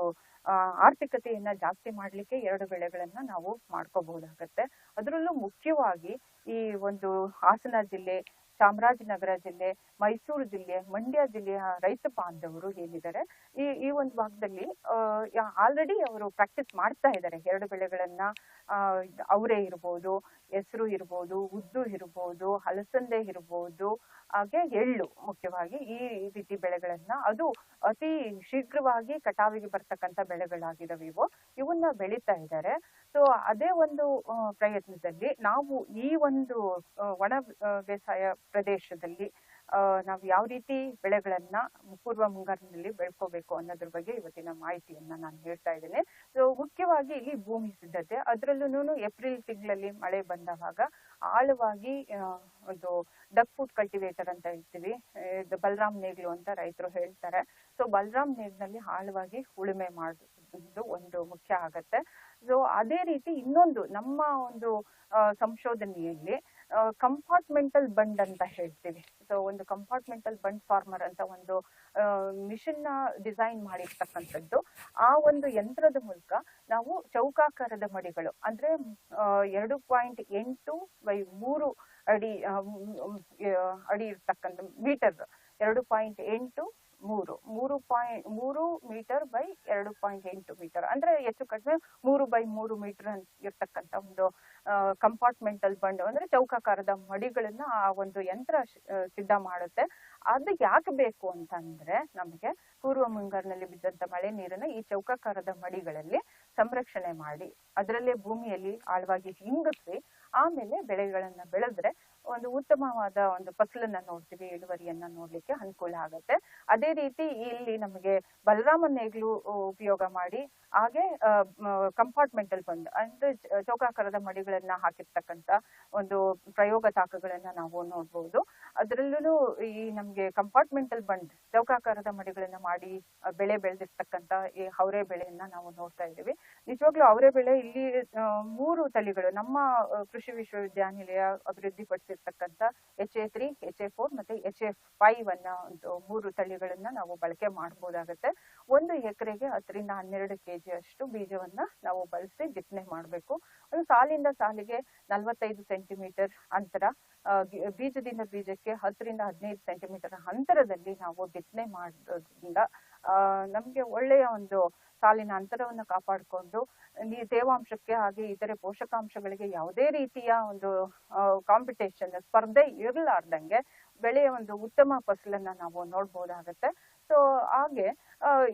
F: ಆರ್ಥಿಕತೆಯನ್ನ ಜಾಸ್ತಿ ಮಾಡ್ಲಿಕ್ಕೆ ಎರಡು ಬೆಳೆಗಳನ್ನ ನಾವು ಮಾಡ್ಕೋಬಹುದಾಗತ್ತೆ. ಅದರಲ್ಲೂ ಮುಖ್ಯವಾಗಿ ಈ ಒಂದು ಹಾಸನ ಜಿಲ್ಲೆ ಚಾಮರಾಜನಗರ ಜಿಲ್ಲೆ, ಮೈಸೂರು ಜಿಲ್ಲೆ, ಮಂಡ್ಯ ಜಿಲ್ಲೆಯ ರೈತ ಬಾಂಧವರು ಏನಿದ್ದಾರೆ, ಈ ಈ ಒಂದು ಭಾಗದಲ್ಲಿ ಆಲ್ರೆಡಿ ಅವರು ಪ್ರಾಕ್ಟೀಸ್ ಮಾಡ್ತಾ ಇದ್ದಾರೆ. ಎರಡು ಬೆಳೆಗಳನ್ನ ಅವರೇ ಇರ್ಬೋದು, ಹೆಸರು ಇರ್ಬೋದು, ಉದ್ದು ಇರ್ಬೋದು, ಹಲಸಂದೆ ಇರ್ಬೋದು, ಹಾಗೆ ಎಳ್ಳು ಮುಖ್ಯವಾಗಿ ಈ ರೀತಿ ಬೆಳೆಗಳನ್ನ ಅದು ಅತಿ ಶೀಘ್ರವಾಗಿ ಕಟಾವಿಗೆ ಬರ್ತಕ್ಕಂಥ ಬೆಳೆಗಳಾಗಿದಾವೆ ಇವು. ಇವನ್ನ ಬೆಳೀತಾ ಇದ್ದಾರೆ. ಸೊ ಅದೇ ಒಂದು ಪ್ರಯತ್ನದಲ್ಲಿ ನಾವು ಈ ಒಂದು ಒಣ ಬೇಸಾಯ ಪ್ರದೇಶದಲ್ಲಿ ನಾವು ಯಾವ ರೀತಿ ಬೆಳೆಗಳನ್ನ ಪೂರ್ವ ಮುಂಗಾರಿನಲ್ಲಿ ಬೆಳ್ಕೋಬೇಕು ಅನ್ನೋದ್ರ ಬಗ್ಗೆ ಇವತ್ತಿನ ಮಾಹಿತಿಯನ್ನ ನಾನು ಹೇಳ್ತಾ ಇದ್ದೇನೆ. ಸೊ ಮುಖ್ಯವಾಗಿ ಇಲ್ಲಿ ಭೂಮಿ ಸಿದ್ಧತೆ. ಅದರಲ್ಲೂ ಏಪ್ರಿಲ್ ತಿಂಗಳಲ್ಲಿ ಮಳೆ ಬಂದಾಗ ಆಳವಾಗಿ ಒಂದು ಡಕ್ ಫುಡ್ ಕಲ್ಟಿವೇಟರ್ ಅಂತ ಹೇಳ್ತೀವಿ. ಬಲರಾಮ್ ನೇಗ್ಲು ಅಂತ ರೈತರು ಹೇಳ್ತಾರೆ. ಸೊ ಬಲರಾಮ್ ನೇಗ್ನಲ್ಲಿ ಆಳವಾಗಿ ಉಳುಮೆ ಮಾಡುವುದು ಒಂದು ಮುಖ್ಯ ಆಗತ್ತೆ. ಸೊ ಅದೇ ರೀತಿ ಇನ್ನೊಂದು ನಮ್ಮ ಒಂದು ಸಂಶೋಧನೆಯಲ್ಲಿ ಕಂಪಾರ್ಟ್ಮೆಂಟಲ್ ಬಂಡ್ ಅಂತ ಹೇಳ್ತೀವಿ. ಸೊ ಒಂದು ಕಂಪಾರ್ಟ್ಮೆಂಟಲ್ ಬಂಡ್ ಫಾರ್ಮರ್ ಅಂತ ಒಂದು ಮಿಷನ್ನ ಡಿಸೈನ್ ಮಾಡಿರ್ತಕ್ಕಂಥದ್ದು. ಆ ಒಂದು ಯಂತ್ರದ ಮೂಲಕ ನಾವು ಚೌಕಾಕಾರದ ಮಡಿಗಳು, ಅಂದ್ರೆ ಎರಡು ಪಾಯಿಂಟ್ ಎಂಟು ಬೈ ಮೂರು ಅಡಿ ಅಡಿ ಇರ್ತಕ್ಕಂಥ ಮೀಟರ್ ಎರಡು ಪಾಯಿಂಟ್ ಎಂಟು ಮೂರು ಮೂರು ಪಾಯಿಂಟ್, ಮೂರು ಮೀಟರ್ ಬೈ ಎರಡು ಪಾಯಿಂಟ್ ಎಂಟು ಮೀಟರ್. ಅಂದ್ರೆ ಹೆಚ್ಚು ಕಡಿಮೆ ಮೂರು ಬೈ ಮೂರು ಮೀಟರ್ ಇರ್ತಕ್ಕಂಥ ಒಂದು ಕಂಪಾರ್ಟ್ಮೆಂಟಲ್ ಬಂಡು ಅಂದ್ರೆ ಚೌಕಾಕಾರದ ಮಡಿಗಳನ್ನ ಆ ಒಂದು ಯಂತ್ರ ಸಿದ್ಧ ಮಾಡುತ್ತೆ. ಅದು ಯಾಕೆ ಬೇಕು ಅಂತಂದ್ರೆ ನಮಗೆ ಪೂರ್ವ ಮುಂಗಾರಿನಲ್ಲಿ ಬಿದ್ದಂತ ಮಳೆ ನೀರನ್ನ ಈ ಚೌಕಾಕಾರದ ಮಡಿಗಳಲ್ಲಿ ಸಂರಕ್ಷಣೆ ಮಾಡಿ, ಅದರಲ್ಲೇ ಭೂಮಿಯಲ್ಲಿ ಆಳವಾಗಿ ಹಿಂಗಿಸಿ ಆಮೇಲೆ ಬೆಳೆಗಳನ್ನ ಬೆಳೆದ್ರೆ ಒಂದು ಉತ್ತಮವಾದ ಒಂದು ಫಸಲನ್ನ ನೋಡ್ತೀವಿ, ಇಳುವರಿಯನ್ನ ನೋಡ್ಲಿಕ್ಕೆ ಅನುಕೂಲ ಆಗುತ್ತೆ. ಅದೇ ರೀತಿ ಇಲ್ಲಿ ನಮಗೆ ಬಲರಾಮ ನೇಗ್ಲು ಉಪಯೋಗ ಮಾಡಿ ಹಾಗೆ ಕಂಪಾರ್ಟ್ಮೆಂಟ್ ಅಲ್ಲಿ ಬಂದು, ಅಂದ್ರೆ ಚೌಕಾಕಾರದ ಮಡಿಗಳನ್ನ ಹಾಕಿರ್ತಕ್ಕಂತ ಒಂದು ಪ್ರಯೋಗ ತಾಕಗಳನ್ನ ನಾವು ನೋಡ್ಬೋದು. ಅದರಲ್ಲೂ ಈ ನಮ್ಗೆ ಕಂಪಾರ್ಟ್ಮೆಂಟ್ ಅಲ್ಲಿ ಬಂದ್, ಚೌಕಾಕಾರದ ಮಡಿಗಳನ್ನ ಮಾಡಿ ಬೆಳೆ ಬೆಳೆದಿರ್ತಕ್ಕಂತ ಈ ಅವರೆ ಬೆಳೆಯನ್ನ ನಾವು ನೋಡ್ತಾ ಇದ್ದೀವಿ. ನಿಜವಾಗ್ಲೂ ಅವರೆ ಬೆಳೆ ಇಲ್ಲಿ ಮೂರು ತಳಿಗಳು, ನಮ್ಮ ಕೃಷಿ ವಿಶ್ವವಿದ್ಯಾನಿಲಯ ಅಭಿವೃದ್ಧಿಪಡಿಸಿರ್ತಕ್ಕಂತ H A three H A four ಮತ್ತೆ ಎಚ್ ಎ ಫೈವ್ ಅನ್ನ ಒಂದು ಮೂರು ತಳಿಗಳನ್ನ ನಾವು ಬಳಕೆ ಮಾಡಬಹುದಾಗತ್ತೆ ಒಂದು ಎಕರೆಗೆ ಹತ್ತರಿಂದ ಹನ್ನೆರಡು ಕೆಜಿ ಅಷ್ಟು ಬೀಜವನ್ನ ನಾವು ಬಳಸಿ ಬಿತ್ತನೆ ಮಾಡಬೇಕು. ಒಂದು ಸಾಲಿಂದ ಸಾಲಿಗೆ ನಲವತ್ತೈದು ಸೆಂಟಿಮೀಟರ್ ಅಂತರ ಬೀಜದಿಂದ ಬೀಜಕ್ಕೆ ಹತ್ತರಿಂದ ಹದಿನೈದು ಸೆಂಟಿಮೀಟರ್ ಅಂತರದಲ್ಲಿ ನಾವು ಬಿತ್ತನೆ ಮಾಡೋದ್ರಿಂದ ನಮಗೆ ನಮ್ಗೆ ಒಳ್ಳೆಯ ಒಂದು ಸಾಲಿನ ಅಂತರವನ್ನು ಕಾಪಾಡಿಕೊಂಡು ತೇವಾಂಶಕ್ಕೆ ಹಾಗೆ ಇತರೆ ಪೋಷಕಾಂಶಗಳಿಗೆ ಯಾವುದೇ ರೀತಿಯ ಒಂದು ಕಾಂಪಿಟೇಷನ್ ಸ್ಪರ್ಧೆ ಇರಲಾರ್ದಂಗೆ ಬೆಳೆಯ ಒಂದು ಉತ್ತಮ ಫಸಲನ್ನ ನಾವು ನೋಡ್ಬೋದಾಗತ್ತೆ. ಸೊ ಹಾಗೆ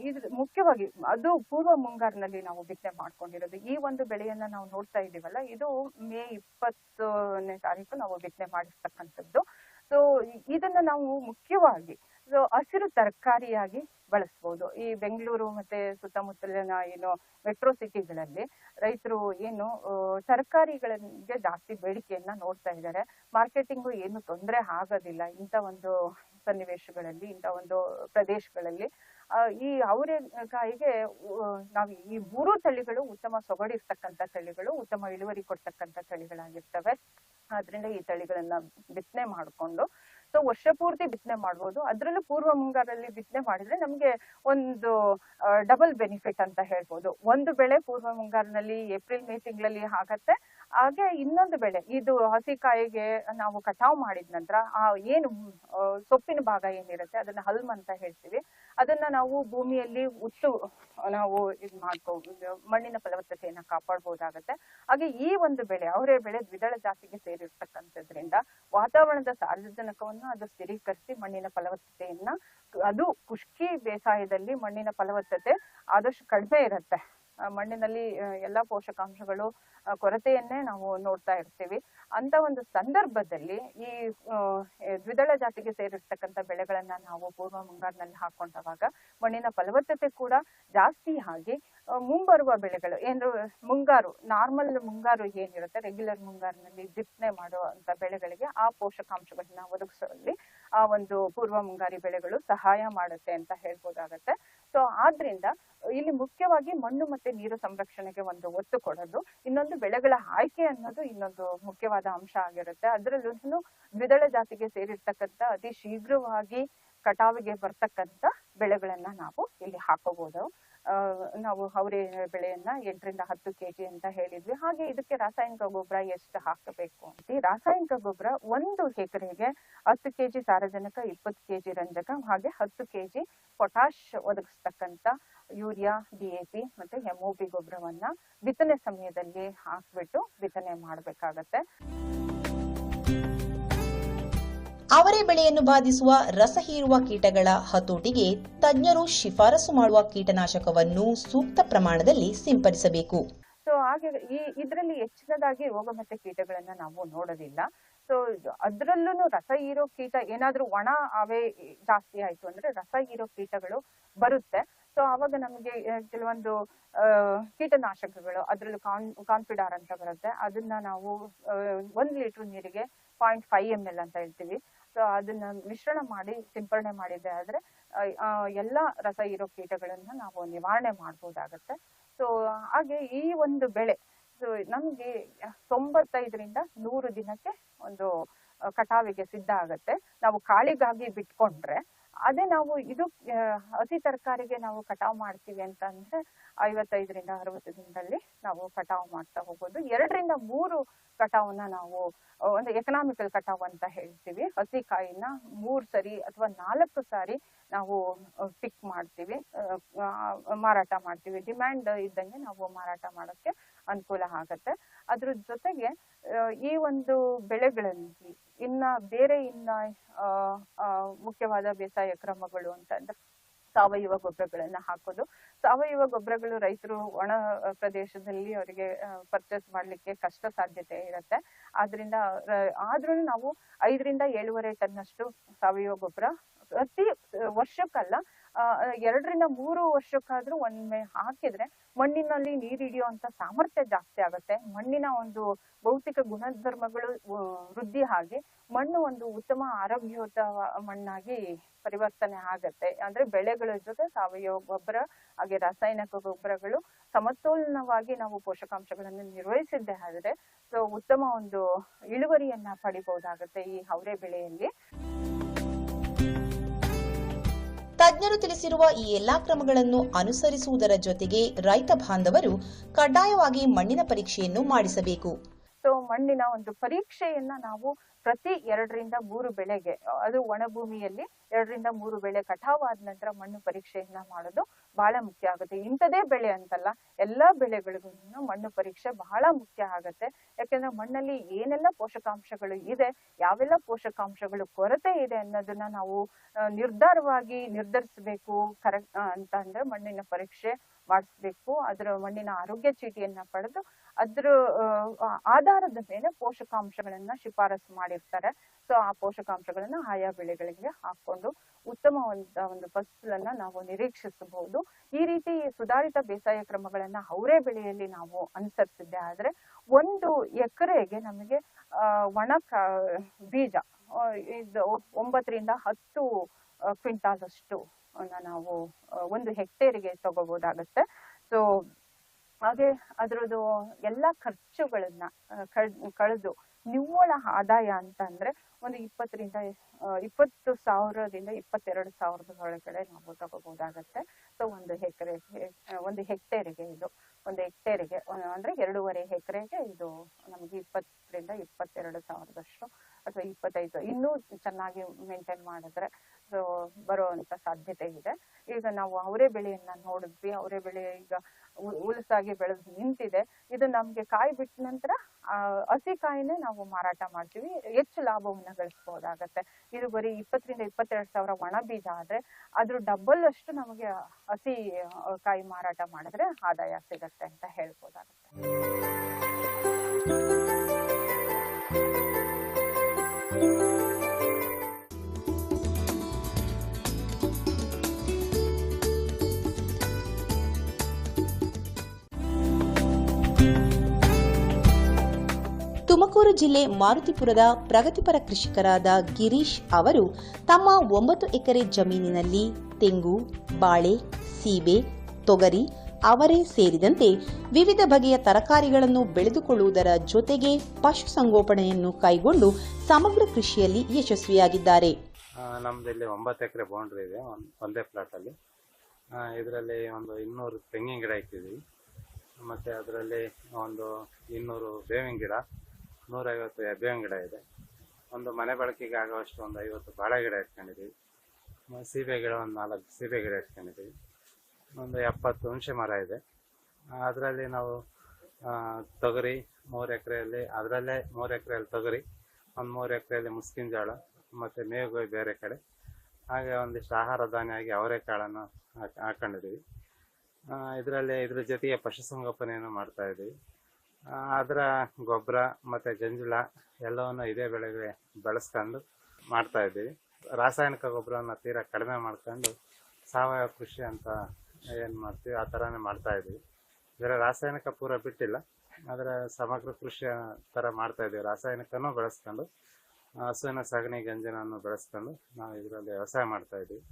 F: ಇದು ಮುಖ್ಯವಾಗಿ ಅದು ಪೂರ್ವ ಮುಂಗಾರಿನಲ್ಲಿ ನಾವು ಬಿತ್ತನೆ ಮಾಡ್ಕೊಂಡಿರೋದು. ಈ ಒಂದು ಬೆಳೆಯನ್ನ ನಾವು ನೋಡ್ತಾ ಇದ್ದೀವಲ್ಲ, ಇದು ಮೇ ಇಪ್ಪತ್ತನೇ ತಾರೀಕು ನಾವು ಬಿತ್ತನೆ ಮಾಡಿರ್ತಕ್ಕಂಥದ್ದು. ಸೊ, ಇದನ್ನ ನಾವು ಮುಖ್ಯವಾಗಿ, ಸೊ, ಹಸಿರು ತರಕಾರಿಯಾಗಿ ಬಳಸ್ಬೋದು. ಈ ಬೆಂಗಳೂರು ಮತ್ತೆ ಸುತ್ತಮುತ್ತಲಿನ ಏನು ಮೆಟ್ರೋ ಸಿಟಿಗಳಲ್ಲಿ ರೈತರು ಏನು ತರಕಾರಿಗಳಿಗೆ ಜಾಸ್ತಿ ಬೇಡಿಕೆಯನ್ನ ನೋಡ್ತಾ ಇದ್ದಾರೆ. ಮಾರ್ಕೆಟಿಂಗು ಏನು ತೊಂದರೆ ಆಗೋದಿಲ್ಲ. ಇಂಥ ಒಂದು ಸನ್ನಿವೇಶಗಳಲ್ಲಿ ಇಂಥ ಒಂದು ಪ್ರದೇಶಗಳಲ್ಲಿ ಈ ಅವರೆಕಾಯಿಗೆ ನಾವು ಈ ಮೂರು ತಳಿಗಳು ಉತ್ತಮ ಸೊಗಡಿರ್ತಕ್ಕಂಥ ತಳಿಗಳು, ಉತ್ತಮ ಇಳುವರಿ ಕೊಡ್ತಕ್ಕಂಥ ತಳಿಗಳಾಗಿರ್ತವೆ. ಆದ್ರಿಂದ ಈ ತಳಿಗಳನ್ನ ಬಿತ್ತನೆ ಮಾಡಿಕೊಂಡು ಸೊ ವರ್ಷ ಪೂರ್ತಿ ಬಿತ್ತನೆ ಮಾಡ್ಬೋದು. ಅದರಲ್ಲೂ ಪೂರ್ವ ಮುಂಗಾರಲ್ಲಿ ಬಿತ್ತನೆ ಮಾಡಿದ್ರೆ ನಮ್ಗೆ ಒಂದು ಡಬಲ್ ಬೆನಿಫಿಟ್ ಅಂತ ಹೇಳ್ಬೋದು. ಒಂದು ಬೆಳೆ ಪೂರ್ವ ಮುಂಗಾರಿನಲ್ಲಿ ಏಪ್ರಿಲ್, ಮೇ ತಿಂಗಳಲ್ಲಿ ಆಗತ್ತೆ. ಹಾಗೆ ಇನ್ನೊಂದು ಬೆಳೆ, ಇದು ಹಸಿಕಾಯಿಗೆ ನಾವು ಕಟಾವು ಮಾಡಿದ ನಂತರ ಆ ಏನು ಸೊಪ್ಪಿನ ಭಾಗ ಏನಿರುತ್ತೆ, ಅದನ್ನ ಹಲ್ಮ್ ಅಂತ ಹೇಳ್ತೀವಿ. ಅದನ್ನ ನಾವು ಭೂಮಿಯಲ್ಲಿ ಉತ್ತು ನಾವು ಇದ್ ಮಾಡ್ಕೋ ಮಣ್ಣಿನ ಫಲವತ್ತತೆಯನ್ನ ಕಾಪಾಡ್ಬೋದಾಗತ್ತೆ. ಹಾಗೆ ಈ ಒಂದು ಬೆಳೆ, ಅವರೇ ಬೆಳೆ ದ್ವಿದಳ ಜಾತಿಗೆ ಸೇರಿರ್ತಕ್ಕಂಥದ್ರಿಂದ ವಾತಾವರಣದ ಸಾರಜನಕವನ್ನು ಅದು ಸ್ಥಿರೀಕರಿಸಿ ಮಣ್ಣಿನ ಫಲವತ್ತತೆಯನ್ನ, ಅದು ಖುಷ್ಕಿ ಬೇಸಾಯದಲ್ಲಿ ಮಣ್ಣಿನ ಫಲವತ್ತತೆ ಆದಷ್ಟು ಕಡಿಮೆ ಇರುತ್ತೆ. ಮಣ್ಣಿನಲ್ಲಿ ಎಲ್ಲಾ ಪೋಷಕಾಂಶಗಳು ಕೊರತೆಯನ್ನೇ ನಾವು ನೋಡ್ತಾ ಇರ್ತೀವಿ. ಅಂತ ಒಂದು ಸಂದರ್ಭದಲ್ಲಿ ಈ ದ್ವಿದಳ ಜಾತಿಗೆ ಸೇರಿರ್ತಕ್ಕಂಥ ಬೆಳೆಗಳನ್ನ ನಾವು ಪೂರ್ವ ಮುಂಗಾರಿನಲ್ಲಿ ಹಾಕೊಂಡಾಗ ಮಣ್ಣಿನ ಫಲವತ್ತತೆ ಕೂಡ ಜಾಸ್ತಿ ಆಗಿ ಮುಂಬರುವ ಬೆಳೆಗಳು ಏನು ಮುಂಗಾರು, ನಾರ್ಮಲ್ ಮುಂಗಾರು ಏನಿರುತ್ತೆ, ರೆಗ್ಯುಲರ್ ಮುಂಗಾರಿನಲ್ಲಿ ಬಿತ್ತನೆ ಮಾಡುವಂತ ಬೆಳೆಗಳಿಗೆ ಆ ಪೋಷಕಾಂಶಗಳನ್ನ ಒದಗಿಸುವಲ್ಲಿ ಆ ಒಂದು ಪೂರ್ವ ಮುಂಗಾರಿ ಬೆಳೆಗಳು ಸಹಾಯ ಮಾಡುತ್ತೆ ಅಂತ ಹೇಳ್ಬೋದಾಗತ್ತೆ. ಸೊ ಆದ್ರಿಂದ, ಇಲ್ಲಿ ಮುಖ್ಯವಾಗಿ ಮಣ್ಣು ಮತ್ತೆ ನೀರು ಸಂರಕ್ಷಣೆಗೆ ಒಂದು ಒತ್ತು ಕೊಡೋದು. ಇನ್ನೊಂದು ಬೆಳೆಗಳ ಆಯ್ಕೆ ಅನ್ನೋದು ಇನ್ನೊಂದು ಮುಖ್ಯವಾದ ಅಂಶ ಆಗಿರುತ್ತೆ. ಅದರಲ್ಲೂ ದ್ವಿದಳ ಜಾತಿಗೆ ಸೇರಿರ್ತಕ್ಕಂಥ ಅತಿ ಶೀಘ್ರವಾಗಿ ಕಟಾವಿಗೆ ಬರ್ತಕ್ಕಂಥ ಬೆಳೆಗಳನ್ನ ನಾವು ಇಲ್ಲಿ ಹಾಕೋಬಹುದು ನಾವು ಅವರೆ ಬೆಳೆಯನ್ನ ಎಂಟರಿಂದ ಹತ್ತು ಕೆಜಿ ಅಂತ ಹೇಳಿದ್ವಿ. ಹಾಗೆ ಇದಕ್ಕೆ ರಾಸಾಯನಿಕ ಗೊಬ್ಬರ ಎಷ್ಟು ಹಾಕಬೇಕು ಅಂತ. ರಾಸಾಯನಿಕ ಗೊಬ್ಬರ ಒಂದು ಎಕರೆಗೆ ಹತ್ತು ಕೆಜಿ ಸಾರಜನಕ, ಇಪ್ಪತ್ತು ಕೆಜಿ ರಂಜಕ, ಹಾಗೆ ಹತ್ತು ಕೆಜಿ ಪೊಟಾಶ್ ಒದಗಿಸ್ತಕ್ಕಂತ ಯೂರಿಯಾ, ಡಿ ಎ ಪಿ ಮತ್ತೆ ಪಿ ಗೊಬ್ಬರವನ್ನ ಬಿತ್ತನೆ ಸಮಯದಲ್ಲಿ ಹಾಕ್ಬಿಟ್ಟು ಬಿತ್ತನೆ ಮಾಡ್ಬೇಕಾಗತ್ತೆ.
A: ಅವರೆ ಬೆಳೆಯನ್ನು ಬಾಧಿಸುವ ರಸ ಹೀರುವ ಕೀಟಗಳ ಹತೋಟಿಗೆ ತಜ್ಞರು ಶಿಫಾರಸು ಮಾಡುವ ಕೀಟನಾಶಕವನ್ನು ಸೂಕ್ತ ಪ್ರಮಾಣದಲ್ಲಿ ಸಿಂಪಡಿಸಬೇಕು.
F: ಸೊ ಹಾಗೆ ಈ ಇದರಲ್ಲಿ ಹೆಚ್ಚಿನದಾಗಿ ರೋಗ ಮತ್ತೆ ಕೀಟಗಳನ್ನ ನಾವು ನೋಡೋದಿಲ್ಲ. ಸೊ ಅದ್ರಲ್ಲೂ ರಸ ಹೀರೋ ಕೀಟ ಏನಾದ್ರೂ ಒಣ ಅವೇ ಜಾಸ್ತಿ ಆಯ್ತು ಅಂದ್ರೆ ರಸ ಹೀರೋ ಕೀಟಗಳು ಬರುತ್ತೆ. ಸೊ ಅವಾಗ ನಮಗೆ ಕೆಲವೊಂದು ಕೀಟನಾಶಕಗಳು ಅದರಲ್ಲೂ ಕಾನ್, ಕಾನ್ಫಿಡಾರ್ ಅಂತ ಬರುತ್ತೆ. ಅದನ್ನ ನಾವು ಒಂದ್ ಲೀಟರ್ ನೀರಿಗೆ ಪಾಯಿಂಟ್ ಫೈವ್ ಎಂ ಎಲ್ ಅಂತ ಹೇಳ್ತೀವಿ. ಸೊ ಅದನ್ನ ಮಿಶ್ರಣ ಮಾಡಿ ಸಿಂಪರಣೆ ಮಾಡಿದ್ದೆ ಆದ್ರೆ ಎಲ್ಲಾ ರಸ ಇರೋ ಕೀಟಗಳನ್ನ ನಾವು ನಿವಾರಣೆ ಮಾಡ್ಬೋದಾಗತ್ತೆ. ಸೊ ಹಾಗೆ ಈ ಒಂದು ಬೆಳೆ ಸೊ ನಮ್ಗೆ ತೊಂಬತ್ತೈದರಿಂದ ನೂರು ದಿನಕ್ಕೆ ಒಂದು ಕಟಾವಿಗೆ ಸಿದ್ಧ ಆಗತ್ತೆ. ನಾವು ಕಾಳಿಗಾಗಿ ಬಿಟ್ಕೊಂಡ್ರೆ, ಅದೇ ನಾವು ಇದು ಹಸಿ ತರಕಾರಿಗೆ ನಾವು ಕಟಾವ್ ಮಾಡ್ತೀವಿ ಅಂತ ಅಂದ್ರೆ ಐವತ್ತೈದರಿಂದ ಅರವತ್ತು ದಿನದಲ್ಲಿ ನಾವು ಕಟಾವ್ ಮಾಡ್ತಾ ಹೋಗೋದು. ಎರಡರಿಂದ ಮೂರು ಕಟಾವನ್ನ ನಾವು ಒಂದು ಎಕನಾಮಿಕಲ್ ಕಟಾವ್ ಅಂತ ಹೇಳ್ತೀವಿ. ಹಸಿ ಕಾಯಿನ ಮೂರ್ ಸರಿ ಅಥವಾ ನಾಲ್ಕು ಸಾರಿ ನಾವು ಪಿಕ್ ಮಾಡ್ತೀವಿ. ಮಾರಾಟ ಮಾಡ್ತೀವಿ. ಡಿಮ್ಯಾಂಡ್ ಇದ್ದಂಗೆ ನಾವು ಮಾರಾಟ ಮಾಡೋಕ್ಕೆ ಅನುಕೂಲ ಆಗತ್ತೆ. ಅದ್ರ ಜೊತೆಗೆ ಈ ಒಂದು ಬೆಳೆಗಳಲ್ಲಿ ಇನ್ನ ಬೇರೆ ಇನ್ನ ಮುಖ್ಯವಾದ ಬೇಸಾಯ ಕ್ರಮಗಳು ಅಂತಂದ್ರೆ ಸಾವಯವ ಗೊಬ್ಬರಗಳನ್ನ ಹಾಕೋದು. ಸಾವಯವ ಗೊಬ್ಬರಗಳು ರೈತರು ಒಣ ಪ್ರದೇಶದಲ್ಲಿ ಅವರಿಗೆ ಪರ್ಚೇಸ್ ಮಾಡ್ಲಿಕ್ಕೆ ಕಷ್ಟ ಸಾಧ್ಯತೆ ಇರುತ್ತೆ. ಆದ್ರಿಂದ ಆದ್ರೂ ನಾವು ಐದರಿಂದ ಏಳುವರೆ ಟನ್ ಅಷ್ಟು ಸಾವಯವ ಗೊಬ್ಬರ ಪ್ರತಿ ವರ್ಷಕ್ಕಲ್ಲ ಎರಡರಿಂದ ಮೂರು ವರ್ಷಕ್ಕಾದ್ರೂ ಒಮ್ಮೆ ಹಾಕಿದ್ರೆ ಮಣ್ಣಿನಲ್ಲಿ ನೀರು ಹಿಡಿಯುವಂತ ಸಾಮರ್ಥ್ಯ ಜಾಸ್ತಿ ಆಗುತ್ತೆ. ಮಣ್ಣಿನ ಒಂದು ಭೌತಿಕ ಗುಣಧರ್ಮಗಳು ವೃದ್ಧಿ ಆಗಿ ಮಣ್ಣು ಒಂದು ಉತ್ತಮ ಆರೋಗ್ಯಯುತ ಮಣ್ಣಾಗಿ ಪರಿವರ್ತನೆ ಆಗತ್ತೆ. ಅಂದ್ರೆ ಬೆಳೆಗಳ ಜೊತೆ ಸಾವಯವ ಗೊಬ್ಬರ ಹಾಗೆ ರಾಸಾಯನಿಕ ಗೊಬ್ಬರಗಳು ಸಮತೋಲನವಾಗಿ ನಾವು ಪೋಷಕಾಂಶಗಳನ್ನು ನಿರ್ವಹಿಸಿದ್ದೇ ಆದ್ರೆ, ಸೊ ಉತ್ತಮ ಒಂದು ಇಳುವರಿಯನ್ನ ಪಡಿಬಹುದಾಗತ್ತೆ ಈ ಅವರೆ ಬೆಳೆಯಲ್ಲಿ.
A: ತಜ್ಞರು ತಿಳಿಸಿರುವ ಈ ಎಲ್ಲಾ ಕ್ರಮಗಳನ್ನು ಅನುಸರಿಸುವುದರ ಜೊತೆಗೆ ರೈತ ಬಾಂಧವರು ಕಡ್ಡಾಯವಾಗಿ ಮಣ್ಣಿನ ಪರೀಕ್ಷೆಯನ್ನು ಮಾಡಿಸಬೇಕು.
F: ಸೊ ಮಣ್ಣಿನ ಒಂದು ಪರೀಕ್ಷೆಯನ್ನ ನಾವು ಪ್ರತಿ ಎರಡರಿಂದ ಮೂರು ಬೆಳೆಗೆ, ಅದು ಒಣಭೂಮಿಯಲ್ಲಿ ಎರಡರಿಂದ ಮೂರು ಬೆಳೆ ಕಟಾವಾದ ನಂತರ ಮಣ್ಣು ಪರೀಕ್ಷೆಯನ್ನ ಮಾಡೋದು ಬಹಳ ಮುಖ್ಯ ಆಗುತ್ತೆ. ಇಂಥದೇ ಬೆಳೆ ಅಂತಲ್ಲ, ಎಲ್ಲಾ ಬೆಳೆಗಳಿಗೂ ಮಣ್ಣು ಪರೀಕ್ಷೆ ಬಹಳ ಮುಖ್ಯ ಆಗುತ್ತೆ. ಯಾಕೆಂದ್ರೆ ಮಣ್ಣಲ್ಲಿ ಏನೆಲ್ಲ ಪೋಷಕಾಂಶಗಳು ಇದೆ, ಯಾವೆಲ್ಲ ಪೋಷಕಾಂಶಗಳು ಕೊರತೆ ಇದೆ ಅನ್ನೋದನ್ನ ನಾವು ನಿರ್ಧಾರವಾಗಿ ನಿರ್ಧರಿಸಬೇಕು, ಕರೆಕ್ಟ್ ಅಂತ ಅಂದ್ರೆ ಮಣ್ಣಿನ ಪರೀಕ್ಷೆ ಮಾಡಿಸ್ಬೇಕು ಅದರ ಮಣ್ಣಿನ ಆರೋಗ್ಯ ಚೀಟಿಯನ್ನ ಪಡೆದು ಅದ್ರ ಆಧಾರದ ಮೇಲೆ ಪೋಷಕಾಂಶಗಳನ್ನ ಶಿಫಾರಸು ಮಾಡಿರ್ತಾರೆ. ಸೊ, ಆ ಪೋಷಕಾಂಶಗಳನ್ನ ಆಯಾ ಬೆಳೆಗಳಿಗೆ ಹಾಕೊಂಡು ಉತ್ತಮವಾದ ಒಂದು ಫಸಲನ್ನ ನಾವು ನಿರೀಕ್ಷಿಸಬಹುದು. ಈ ರೀತಿ ಸುಧಾರಿತ ಬೇಸಾಯ ಕ್ರಮಗಳನ್ನ ಅವರೇ ಬೆಳೆಯಲ್ಲಿ ನಾವು ಅನುಸರಿಸಿದ್ದೆ ಆದ್ರೆ ಒಂದು ಎಕರೆಗೆ ನಮಗೆ ಒಣ ಬೀಜ ಇದು ಒಂಬತ್ತರಿಂದ ಹತ್ತು ಕ್ವಿಂಟಾಲ್ ಅಷ್ಟು ನಾವು ಒಂದು ಹೆಕ್ಟೇರಿಗೆ ತಗೋಬಹುದಾಗತ್ತೆ ಸೊ ಹಾಗೆ ಅದರದ್ದು ಎಲ್ಲಾ ಖರ್ಚುಗಳನ್ನ ಕಳೆದು ನಿವ್ವಳ ಆದಾಯ ಅಂತ ಅಂದ್ರೆ ಒಂದು ಇಪ್ಪತ್ತರಿಂದ ಇಪ್ಪತ್ತು ಸಾವಿರದಿಂದ ಇಪ್ಪತ್ತೆರಡು ಸಾವಿರದ ಒಳಗಡೆ ನಾವು ತಗೋಬಹುದಾಗತ್ತೆ ಸೊ ಒಂದು ಎಕರೆಗೆ ಒಂದು ಹೆಕ್ಟೇರಿಗೆ ಇದು, ಒಂದು ಹೆಕ್ಟೇರಿಗೆ ಅಂದ್ರೆ ಎರಡೂವರೆ ಎಕರೆಗೆ ಇದು ನಮಗೆ ಇಪ್ಪತ್ತರಿಂದ ಇಪ್ಪತ್ತೆರಡು ಸಾವಿರದಷ್ಟು ಅಥವಾ ಇಪ್ಪತ್ತೈದು ಇನ್ನೂ ಚೆನ್ನಾಗಿ ಮೇಂಟೈನ್ ಮಾಡಿದ್ರೆ ಬರುವಂತ ಸಾಧ್ಯತೆ ಇದೆ. ಈಗ ನಾವು ಅವರೇ ಬೆಳೆಯನ್ನ ನೋಡಿದ್ವಿ, ಅವರೇ ಬೆಳೆ ಈಗ ಉಲಸಾಗಿ ಬೆಳೆದು ನಿಂತಿದೆ. ಇದು ನಮ್ಗೆ ಕಾಯಿ ಬಿಟ್ಟ ನಂತರ ಹಸಿ ಕಾಯಿನೇ ನಾವು ಮಾರಾಟ ಮಾಡ್ತೀವಿ. ಹೆಚ್ಚು ಲಾಭವನ್ನ ಗಳಿಸಬಹುದಾಗತ್ತೆ ಇದು ಬರೀ ಇಪ್ಪತ್ತರಿಂದ ಇಪ್ಪತ್ತೆರಡು ಸಾವಿರ ಒಣ ಬೀಜ ಆದ್ರೆ, ಅದ್ರ ಡಬಲ್ ಅಷ್ಟು ನಮಗೆ ಹಸಿ ಕಾಯಿ ಮಾರಾಟ ಮಾಡಿದ್ರೆ ಆದಾಯ ಸಿಗತ್ತೆ ಅಂತ ಹೇಳ್ಬೋದಾಗತ್ತೆ.
A: ತುಮಕೂರು ಜಿಲ್ಲೆ ಮಾರುತಿಪುರದ ಪ್ರಗತಿಪರ ಕೃಷಿಕರಾದ ಗಿರೀಶ್ ಅವರು ತಮ್ಮ ಒಂಬತ್ತು ಎಕರೆ ಜಮೀನಿನಲ್ಲಿ ತೆಂಗು, ಬಾಳೆ, ಸೀಬೆ, ತೊಗರಿ ಅವರೇ ಸೇರಿದಂತೆ ವಿವಿಧ ಬಗೆಯ ತರಕಾರಿಗಳನ್ನು ಬೆಳೆದುಕೊಳ್ಳುವುದರ ಜೊತೆಗೆ ಪಶುಸಂಗೋಪಣೆಯನ್ನು ಕೈಗೊಂಡು ಸಮಗ್ರ ಕೃಷಿಯಲ್ಲಿ ಯಶಸ್ವಿಯಾಗಿದ್ದಾರೆ.
G: ನಮ್ದು ಒಂಬತ್ತು ಎಕರೆ ಬೌಂಡ್ರಿ ಇದೆ, ಒಂದೇ ಪ್ಲಾಟಲ್ಲಿ ಇದರಲ್ಲಿ ಒಂದು ಇನ್ನೂರು ತೆಂಗಿನ ಗಿಡ ಇಟ್ಟಿದ್ದೀವಿ. ಮತ್ತು ಅದರಲ್ಲಿ ಒಂದು ಇನ್ನೂರು ಬೇವಿನ ಗಿಡ. ನೂರೈವತ್ತು ಬೇವಿನ ಗಿಡ ಇದೆ. ಒಂದು ಮನೆ ಬಳಕೆಗೆ ಆಗುವಷ್ಟು ಒಂದು ಐವತ್ತು ಬಾಳೆ ಗಿಡ ಇಟ್ಕೊಂಡಿದ್ದೀವಿ. ಸೀಬೆ ಗಿಡ ಒಂದು ನಾಲ್ಕು ಸೀಬೆ ಗಿಡ ಇಟ್ಕೊಂಡಿದ್ದೀವಿ. ಒಂದು ಎಪ್ಪತ್ತು ಹುಣಸೆ ಮರ ಇದೆ. ಅದರಲ್ಲಿ ನಾವು ತೊಗರಿ ಮೂರು ಎಕರೆಯಲ್ಲಿ ಅದರಲ್ಲೇ ಮೂರು ಎಕರೆಯಲ್ಲಿ ತೊಗರಿ ಒಂದು ಮೂರು ಎಕರೆಯಲ್ಲಿ ಮುಸ್ಕಿನ ಜೋಳ ಮತ್ತು ಮೇವು ಬೇರೆ ಕಡೆ. ಹಾಗೆ ಒಂದಿಷ್ಟು ಆಹಾರ ಧಾನ್ಯ ಆಗಿ ಅವರೆಕಾಳನ್ನು ಹಾಕ್ ಹಾಕೊಂಡಿದ್ದೀವಿ. ಇದರಲ್ಲಿ ಇದ್ರ ಜೊತೆಗೆ ಪಶುಸಂಗೋಪನೆಯನ್ನು ಮಾಡ್ತಾ ಇದ್ದೀವಿ. ಆ, ಅದರ ಗೊಬ್ಬರ ಮತ್ತು ಗಂಜಲ ಎಲ್ಲವನ್ನು ಇದೇ ಬೆಳೆಗೆ ಬೆಳೆಸ್ಕೊಂಡು ಮಾಡ್ತಾ ಇದ್ದೀವಿ. ರಾಸಾಯನಿಕ ಗೊಬ್ಬರವನ್ನು ತೀರಾ ಕಡಿಮೆ ಮಾಡ್ಕೊಂಡು ಸಾವಯವ ಕೃಷಿ ಅಂತ ಏನು ಮಾಡ್ತೀವಿ, ಆ ಥರನೇ ಮಾಡ್ತಾ ಇದ್ದೀವಿ. ಇದರ ರಾಸಾಯನಿಕ ಪೂರ ಬಿಟ್ಟಿಲ್ಲ, ಆದರೆ ಸಮಗ್ರ ಕೃಷಿ ಥರ ಮಾಡ್ತಾ ಇದ್ದೀವಿ. ರಾಸಾಯನಿಕನೂ ಬೆಳೆಸ್ಕೊಂಡು ಹಸುವಿನ ಸಗಣಿ ಗಂಜನವನ್ನು ಬೆಳೆಸ್ಕೊಂಡು ನಾವು ಇದರಲ್ಲಿ ವ್ಯವಸಾಯ ಮಾಡ್ತಾ ಇದ್ದೀವಿ.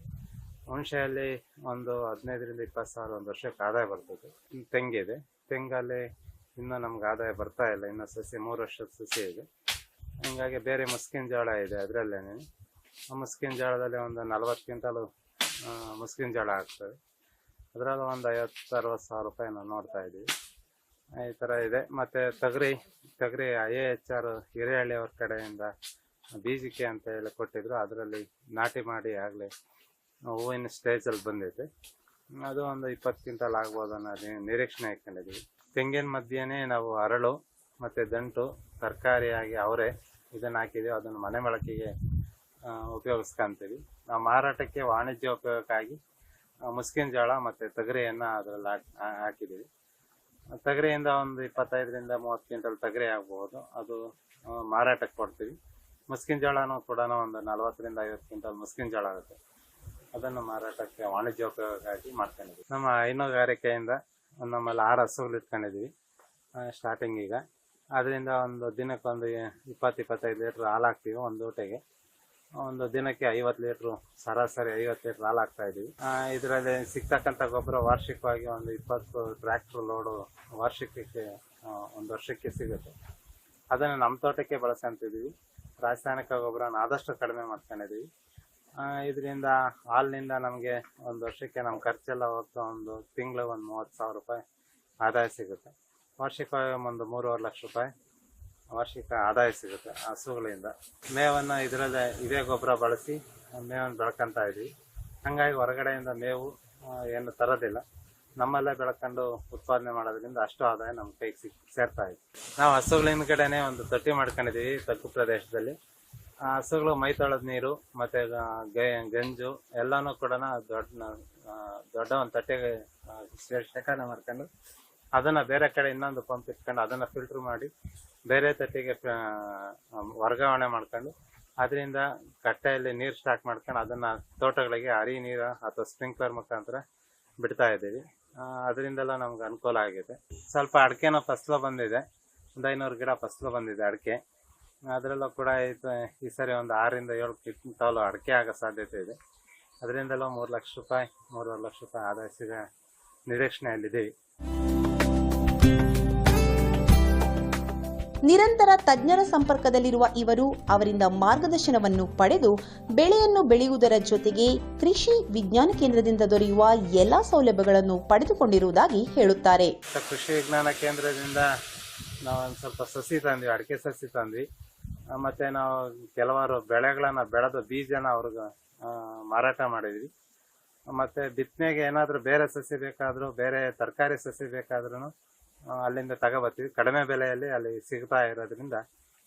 G: ಹುಣಸೆಯಲ್ಲಿ ಒಂದು ಹದಿನೈದರಿಂದ ಇಪ್ಪತ್ತು ಸಾವಿರ ಒಂದು ವರ್ಷಕ್ಕೆ ಆದಾಯ ಬರ್ತದೆ. ತೆಂಗಿದೆ. ತೆಂಗಲ್ಲಿ ಇನ್ನೂ ನಮ್ಗೆ ಆದಾಯ ಬರ್ತಾ ಇಲ್ಲ. ಇನ್ನು ಸಸಿ, ಮೂರು ವರ್ಷದ ಸಸಿ ಇದೆ. ಹೀಗಾಗಿ ಬೇರೆ ಮುಸ್ಕಿನ ಜೋಳ ಇದೆ ಅದರಲ್ಲೇ ಆ ಮುಸ್ಕಿನ ಜೋಳದಲ್ಲಿ ಒಂದು ನಲ್ವತ್ತು ಕ್ವಿಂಟಲು ಮುಸ್ಕಿನ ಜೋಳ ಆಗ್ತದೆ. ಅದರಲ್ಲೂ ಒಂದು ಐವತ್ತು ಅರವತ್ತು ಸಾವಿರ ರೂಪಾಯಿ ನಾವು ನೋಡ್ತಾ ಇದ್ದೀವಿ. ಈ ಥರ ಇದೆ. ಮತ್ತು ತೊಗರಿ ತೊಗರಿ I A H R Hirehalli ಅವ್ರ ಕಡೆಯಿಂದ ಬೀಜಕ್ಕೆ ಅಂತ ಹೇಳಿ ಕೊಟ್ಟಿದ್ರು. ಅದರಲ್ಲಿ ನಾಟಿ ಮಾಡಿ ಆಗಲೇ ಹೂವಿನ ಸ್ಟೇಜಲ್ಲಿ ಬಂದೈತೆ ಅದು ಒಂದು ಇಪ್ಪತ್ತು ಕ್ವಿಂಟಲ್ ಆಗ್ಬೋದು ಅನ್ನೋ ನಿರೀಕ್ಷಣೆ ಇಟ್ಕೊಂಡಿದ್ದೀವಿ. ತೆಂಗಿನ ಮಧ್ಯೆನೇ ನಾವು ಅರಳು ಮತ್ತು ದಂಟು ತರಕಾರಿಯಾಗಿ ಅವರೆ ಇದನ್ನು ಹಾಕಿದೀವಿ. ಅದನ್ನು ಮನೆ ಬಳಕೆಗೆ ಉಪಯೋಗಿಸ್ಕೊಂತೀವಿ. ನಾವು ಮಾರಾಟಕ್ಕೆ ವಾಣಿಜ್ಯ ಉಪಯೋಗಕ್ಕಾಗಿ ಮುಸ್ಕಿನ ಜೋಳ ಮತ್ತೆ ತೊಗರಿಯನ್ನ ಅದ್ರಲ್ಲಿ ಹಾಕಿ ಹಾ- ಹಾಕಿದೀವಿ. ತೊಗರಿಯಿಂದ ಒಂದು ಇಪ್ಪತ್ತೈದರಿಂದ ಮೂವತ್ತು ಕ್ವಿಂಟಲ್ ತೊಗರಿ ಆಗ್ಬೋದು. ಅದು ಮಾರಾಟಕ್ಕೆ ಕೊಡ್ತೀವಿ. ಮುಸ್ಕಿನ ಜೋಳನೂ ಕೂಡ ಒಂದು ನಲವತ್ತರಿಂದ ಐವತ್ತು ಕ್ವಿಂಟಲ್ ಮುಸ್ಕಿನ ಜೋಳ ಆಗುತ್ತೆ. ಅದನ್ನು ಮಾರಾಟಕ್ಕೆ ವಾಣಿಜ್ಯ ಉಪಯೋಗಕ್ಕಾಗಿ ಮಾಡ್ಕೊಂಡಿದ್ದೀವಿ ನಮ್ಮ ಹೈನುಗಾರಿಕೆಯಿಂದ ನಮ್ಮಲ್ಲಿ ಆರು ಹಸುಗಳು ಇಟ್ಕೊಂಡಿದ್ವಿ ಸ್ಟಾರ್ಟಿಂಗ್ ಈಗ. ಅದರಿಂದ ಒಂದು ದಿನಕ್ಕೆ ಒಂದು ಇಪ್ಪತ್ತು, ಇಪ್ಪತ್ತೈದು ಲೀಟ್ರ್ ಹಾಲು ಹಾಕ್ತೀವಿ ಒಂದು ಊಟಗೆ. ಒಂದು ದಿನಕ್ಕೆ ಐವತ್ತು ಲೀಟ್ರು, ಸರಾಸರಿ ಐವತ್ತು ಲೀಟ್ರ್ ಹಾಲು ಹಾಕ್ತಾ ಇದ್ದೀವಿ ಇದರಲ್ಲಿ ಸಿಗ್ತಕ್ಕಂಥ ಗೊಬ್ಬರ ವಾರ್ಷಿಕವಾಗಿ ಒಂದು ಇಪ್ಪತ್ತು ಟ್ರ್ಯಾಕ್ಟ್ರ್ ಲೋಡು ವಾರ್ಷಿಕಕ್ಕೆ ಒಂದು ವರ್ಷಕ್ಕೆ ಸಿಗುತ್ತೆ. ಅದನ್ನು ನಮ್ಮ ತೋಟಕ್ಕೆ ಬಳಸ್ಕೊಂತಿದ್ದೀವಿ ರಾಸಾಯನಿಕ ಗೊಬ್ಬರನ ಆದಷ್ಟು ಕಡಿಮೆ ಮಾಡ್ಕೊಂಡಿದೀವಿ. ಇದರಿಂದ ಹಾಲಿನಿಂದ ನಮಗೆ ಒಂದು ವರ್ಷಕ್ಕೆ ನಮ್ಮ ಖರ್ಚೆಲ್ಲ ಹೋಗ್ತಾ ಒಂದು ತಿಂಗಳು ಒಂದು ಮೂವತ್ತು ಸಾವಿರ ರೂಪಾಯಿ ಆದಾಯ ಸಿಗುತ್ತೆ. ವಾರ್ಷಿಕವಾಗಿ ಒಂದು ಮೂರುವರೆ ಲಕ್ಷ ರೂಪಾಯಿ ವಾರ್ಷಿಕ ಆದಾಯ ಸಿಗುತ್ತೆ ಹಸುಗಳಿಂದ. ಮೇವನ್ನು ಇದರಲ್ಲೇ ಇದೇ ಗೊಬ್ಬರ ಬಳಸಿ ಮೇವನ್ನು ಬೆಳ್ಕೊತಾ ಇದ್ವಿ. ಹಂಗಾಗಿ ಹೊರಗಡೆಯಿಂದ ಮೇವು ಏನು ತರೋದಿಲ್ಲ. ನಮ್ಮಲ್ಲೇ ಬೆಳ್ಕೊಂಡು ಉತ್ಪಾದನೆ ಮಾಡೋದ್ರಿಂದ ಅಷ್ಟು ಆದಾಯ ನಮ್ಮ ಕೈಗೆ ಸಿಕ್ ಸೇರ್ತಾ ಇದೆ. ನಾವು ಹಸುಗಳ ಹಿಂದ್ಗಡೆನೆ ಒಂದು ತೊಟ್ಟಿ ಮಾಡ್ಕೊಂಡಿದೀವಿ, ತಗ್ಗು ಪ್ರದೇಶದಲ್ಲಿ. ಹಸುಗಳು ಮೈ ತೊಳೆದ ನೀರು, ಮತ್ತೆ ಗಂಜು ಎಲ್ಲಾನು ಕೂಡ ದೊಡ್ಡ ದೊಡ್ಡ ಒಂದು ತಟ್ಟೆಗೆ ಶೇಖರಣೆ ಮಾಡ್ಕೊಂಡು ಅದನ್ನ ಬೇರೆ ಕಡೆ ಇನ್ನೊಂದು ಪಂಪ್ ಇಟ್ಕೊಂಡು ಅದನ್ನ ಫಿಲ್ಟರ್ ಮಾಡಿ ಬೇರೆ ತಟ್ಟೆಗೆ ವರ್ಗಾವಣೆ ಮಾಡ್ಕೊಂಡು ಅದರಿಂದ ಕಟ್ಟೆಯಲ್ಲಿ ನೀರು ಸ್ಟಾಕ್ ಮಾಡ್ಕೊಂಡು ಅದನ್ನ ತೋಟಗಳಿಗೆ ಹರಿ ನೀರು ಅಥವಾ ಸ್ಪ್ರಿಂಕ್ಲರ್ ಮುಖಾಂತರ ಬಿಡ್ತಾ ಇದ್ದೀವಿ. ಅದರಿಂದೆಲ್ಲ ನಮ್ಗೆ ಅನುಕೂಲ ಆಗಿದೆ. ಸ್ವಲ್ಪ ಅಡಿಕೆನ ಫಸ್ಲು ಬಂದಿದೆ. ಒಂದು ಐನೂರು ಗಿಡ ಫಸ್ಲು ಬಂದಿದೆ ಅಡಿಕೆ. ಅದರಲ್ಲೂ ಕೂಡ ಇದು ಈ ಸರಿ ಒಂದು ಆರರಿಂದ ಏಳು ಕ್ವಿಂಟಾಲು ಅಡಿಕೆ ಆಗೋ ಸಾಧ್ಯತೆ ಇದೆ. ಅದರಿಂದಲೂ ಮೂರು ಲಕ್ಷ ರೂಪಾಯಿ ಮೂರುವರೆ ಲಕ್ಷ ರೂಪಾಯಿ ಆದಾಯ ಸಿಗೋ ನಿರೀಕ್ಷಣೆಯಲ್ಲಿದ್ದೀವಿ
A: ನಿರಂತರ ತಜ್ಞರ ಸಂಪರ್ಕದಲ್ಲಿರುವ ಇವರು ಅವರಿಂದ ಮಾರ್ಗದರ್ಶನವನ್ನು ಪಡೆದು ಬೆಳೆಯನ್ನು ಬೆಳೆಯುವುದರ ಜೊತೆಗೆ ಕೃಷಿ ವಿಜ್ಞಾನ ಕೇಂದ್ರದಿಂದ ದೊರೆಯುವ ಎಲ್ಲಾ ಸೌಲಭ್ಯಗಳನ್ನು ಪಡೆದುಕೊಂಡಿರುವುದಾಗಿ ಹೇಳುತ್ತಾರೆ.
G: ಕೃಷಿ ವಿಜ್ಞಾನ ಕೇಂದ್ರದಿಂದ ನಾವು ಸ್ವಲ್ಪ ಸಸಿ ತಂದ್ವಿ ಅಡಿಕೆ ಸಸಿ ತಂದ್ವಿ. ಮತ್ತೆ ನಾವು ಕೆಲವಾರು ಬೆಳೆಗಳನ್ನ ಬೆಳೆದು ಬೀಜನ ಅವ್ರಿಗೆ ಮಾರಾಟ ಮಾಡಿದ್ವಿ. ಮತ್ತೆ ಬಿತ್ತನೆಗೆ ಏನಾದರೂ ಬೇರೆ ಸಸಿ ಬೇಕಾದರೂ, ಬೇರೆ ತರಕಾರಿ ಸಸಿ ಬೇಕಾದ್ರೂ ಅಲ್ಲಿಂದ ತಗೋಬರ್ತೀವಿ. ಕಡಿಮೆ ಬೆಲೆಯಲ್ಲಿ ಅಲ್ಲಿ ಸಿಗ್ತಾ ಇರೋದ್ರಿಂದ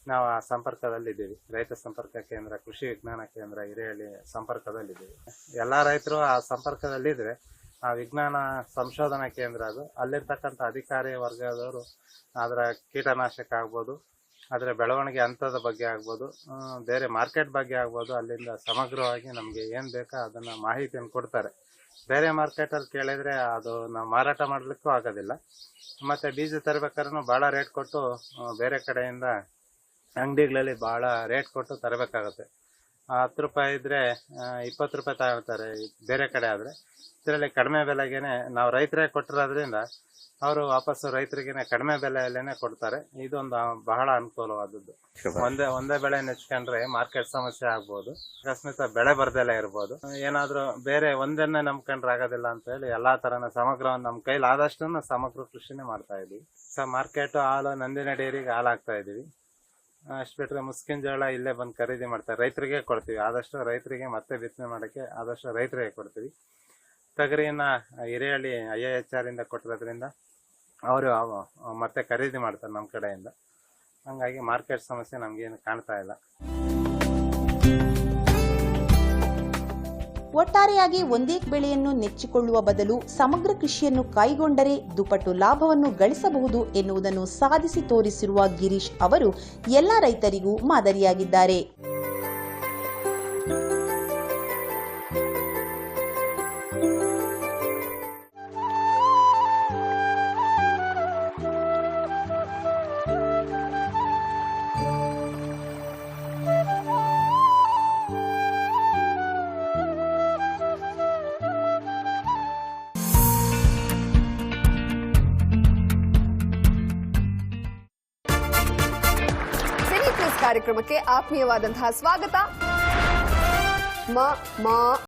G: ನಾವು ಆ ಸಂಪರ್ಕದಲ್ಲಿದ್ದೀವಿ. ರೈತ ಸಂಪರ್ಕ ಕೇಂದ್ರ, ಕೃಷಿ ವಿಜ್ಞಾನ ಕೇಂದ್ರ ಹಿರೇಹಳ್ಳಿ ಸಂಪರ್ಕದಲ್ಲಿದ್ದೀವಿ. ಎಲ್ಲ ರೈತರು ಆ ಸಂಪರ್ಕದಲ್ಲಿದ್ದರೆ ಆ ವಿಜ್ಞಾನ ಸಂಶೋಧನಾ ಕೇಂದ್ರ ಅದು, ಅಲ್ಲಿರ್ತಕ್ಕಂಥ ಅಧಿಕಾರಿ ವರ್ಗದವರು, ಅದರ ಕೀಟನಾಶಕ ಆಗ್ಬೋದು ಅದರ ಬೆಳವಣಿಗೆ ಹಂತದ ಬಗ್ಗೆ ಆಗ್ಬೋದು ಬೇರೆ ಮಾರ್ಕೆಟ್ ಬಗ್ಗೆ ಆಗ್ಬೋದು, ಅಲ್ಲಿಂದ ಸಮಗ್ರವಾಗಿ ನಮಗೆ ಏನು ಬೇಕೋ ಅದನ್ನು ಮಾಹಿತಿಯನ್ನು ಕೊಡ್ತಾರೆ. ಬೇರೆ ಮಾರ್ಕೆಟಲ್ಲಿ ಕೇಳಿದರೆ ಅದು ನಾವು ಮಾರಾಟ ಮಾಡಲಿಕ್ಕೂ ಆಗೋದಿಲ್ಲ. ಮತ್ತು ಬೀಜ ತರಬೇಕಾದ್ರೂ ಭಾಳ ರೇಟ್ ಕೊಟ್ಟು ಬೇರೆ ಕಡೆಯಿಂದ ಅಂಗಡಿಗಳಲ್ಲಿ ಭಾಳ ರೇಟ್ ಕೊಟ್ಟು ತರಬೇಕಾಗುತ್ತೆ. ಹತ್ತು ರೂಪಾಯಿ ಇದ್ದರೆ ಇಪ್ಪತ್ತು ರೂಪಾಯಿ ತಗೊಳ್ತಾರೆ ಬೇರೆ ಕಡೆ ಆದರೆ. ಇದರಲ್ಲಿ ಕಡಿಮೆ ಬೆಲೆಗೇನೆ ನಾವು ರೈತರೇ ಕೊಟ್ಟಿರೋದ್ರಿಂದ ಅವರು ವಾಪಸ್ಸು ರೈತರಿಗೇನೆ ಕಡಿಮೆ ಬೆಲೆಯಲ್ಲೇನೆ ಕೊಡ್ತಾರೆ. ಇದೊಂದು ಬಹಳ ಅನುಕೂಲವಾದದ್ದು. ಒಂದೇ ಒಂದೇ ಬೆಳೆ ನೆಚ್ಕೊಂಡ್ರೆ ಮಾರ್ಕೆಟ್ ಸಮಸ್ಯೆ ಆಗ್ಬೋದು. ಅಕಸ್ಮಿತ ಬೆಳೆ ಬರ್ದೆಲ್ಲ ಇರ್ಬೋದು. ಏನಾದ್ರೂ ಬೇರೆ ಒಂದನ್ನೇ ನಂಬ್ಕೊಂಡ್ರೆ ಆಗೋದಿಲ್ಲ ಅಂತ ಹೇಳಿ ಎಲ್ಲಾ ತರನ ಸಮಗ್ರವನ್ನು ನಮ್ಮ ಕೈಲಿ ಆದಷ್ಟು ಸಮಗ್ರ ಕೃಷಿನೇ ಮಾಡ್ತಾ ಇದೀವಿ ಸೊ ಮಾರ್ಕೆಟ್ ಹಾಲು ನಂದಿನ ಡೇರಿಗೆ ಹಾಲು ಹಾಕ್ತಾ ಇದೀವಿ ಅಷ್ಟು ಬಿಟ್ರೆ ಮುಸ್ಕಿನ ಜೋಳ ಇಲ್ಲೇ ಬಂದು ಖರೀದಿ ಮಾಡ್ತಾರೆ. ರೈತರಿಗೆ ಕೊಡ್ತೀವಿ. ಆದಷ್ಟು ರೈತರಿಗೆ ಮತ್ತೆ ಬಿತ್ತನೆ ಮಾಡೋಕ್ಕೆ ಆದಷ್ಟು ರೈತರಿಗೆ ಕೊಡ್ತೀವಿ. ತೊಗರಿನ Hiriyalli I A H R ಇಂದ ಕೊಟ್ಟಿರೋದ್ರಿಂದ ಅವರು ಮತ್ತೆ ಖರೀದಿ ಮಾಡ್ತಾರೆ ನಮ್ಮ ಕಡೆಯಿಂದ. ಹಂಗಾಗಿ ಮಾರ್ಕೆಟ್ ಸಮಸ್ಯೆ ನಮ್ಗೇನು ಕಾಣ್ತಾ ಇಲ್ಲ.
A: ಒಟ್ಟಾರೆಯಾಗಿ ಒಂದೇ ಬೆಳೆಯನ್ನು ನೆಚ್ಚಿಕೊಳ್ಳುವ ಬದಲು ಸಮಗ್ರ ಕೃಷಿಯನ್ನು ಕೈಗೊಂಡರೆ ದುಪಟ್ಟು ಲಾಭವನ್ನು ಗಳಿಸಬಹುದು ಎನ್ನುವುದನ್ನು ಸಾಧಿಸಿ ತೋರಿಸಿರುವ ಗಿರೀಶ್ ಅವರು ಎಲ್ಲ ರೈತರಿಗೂ ಮಾದರಿಯಾಗಿದ್ದಾರೆ.
H: ಆತ್ಮೀಯವಾದಂತಹ ಸ್ವಾಗತ ಮ ಮ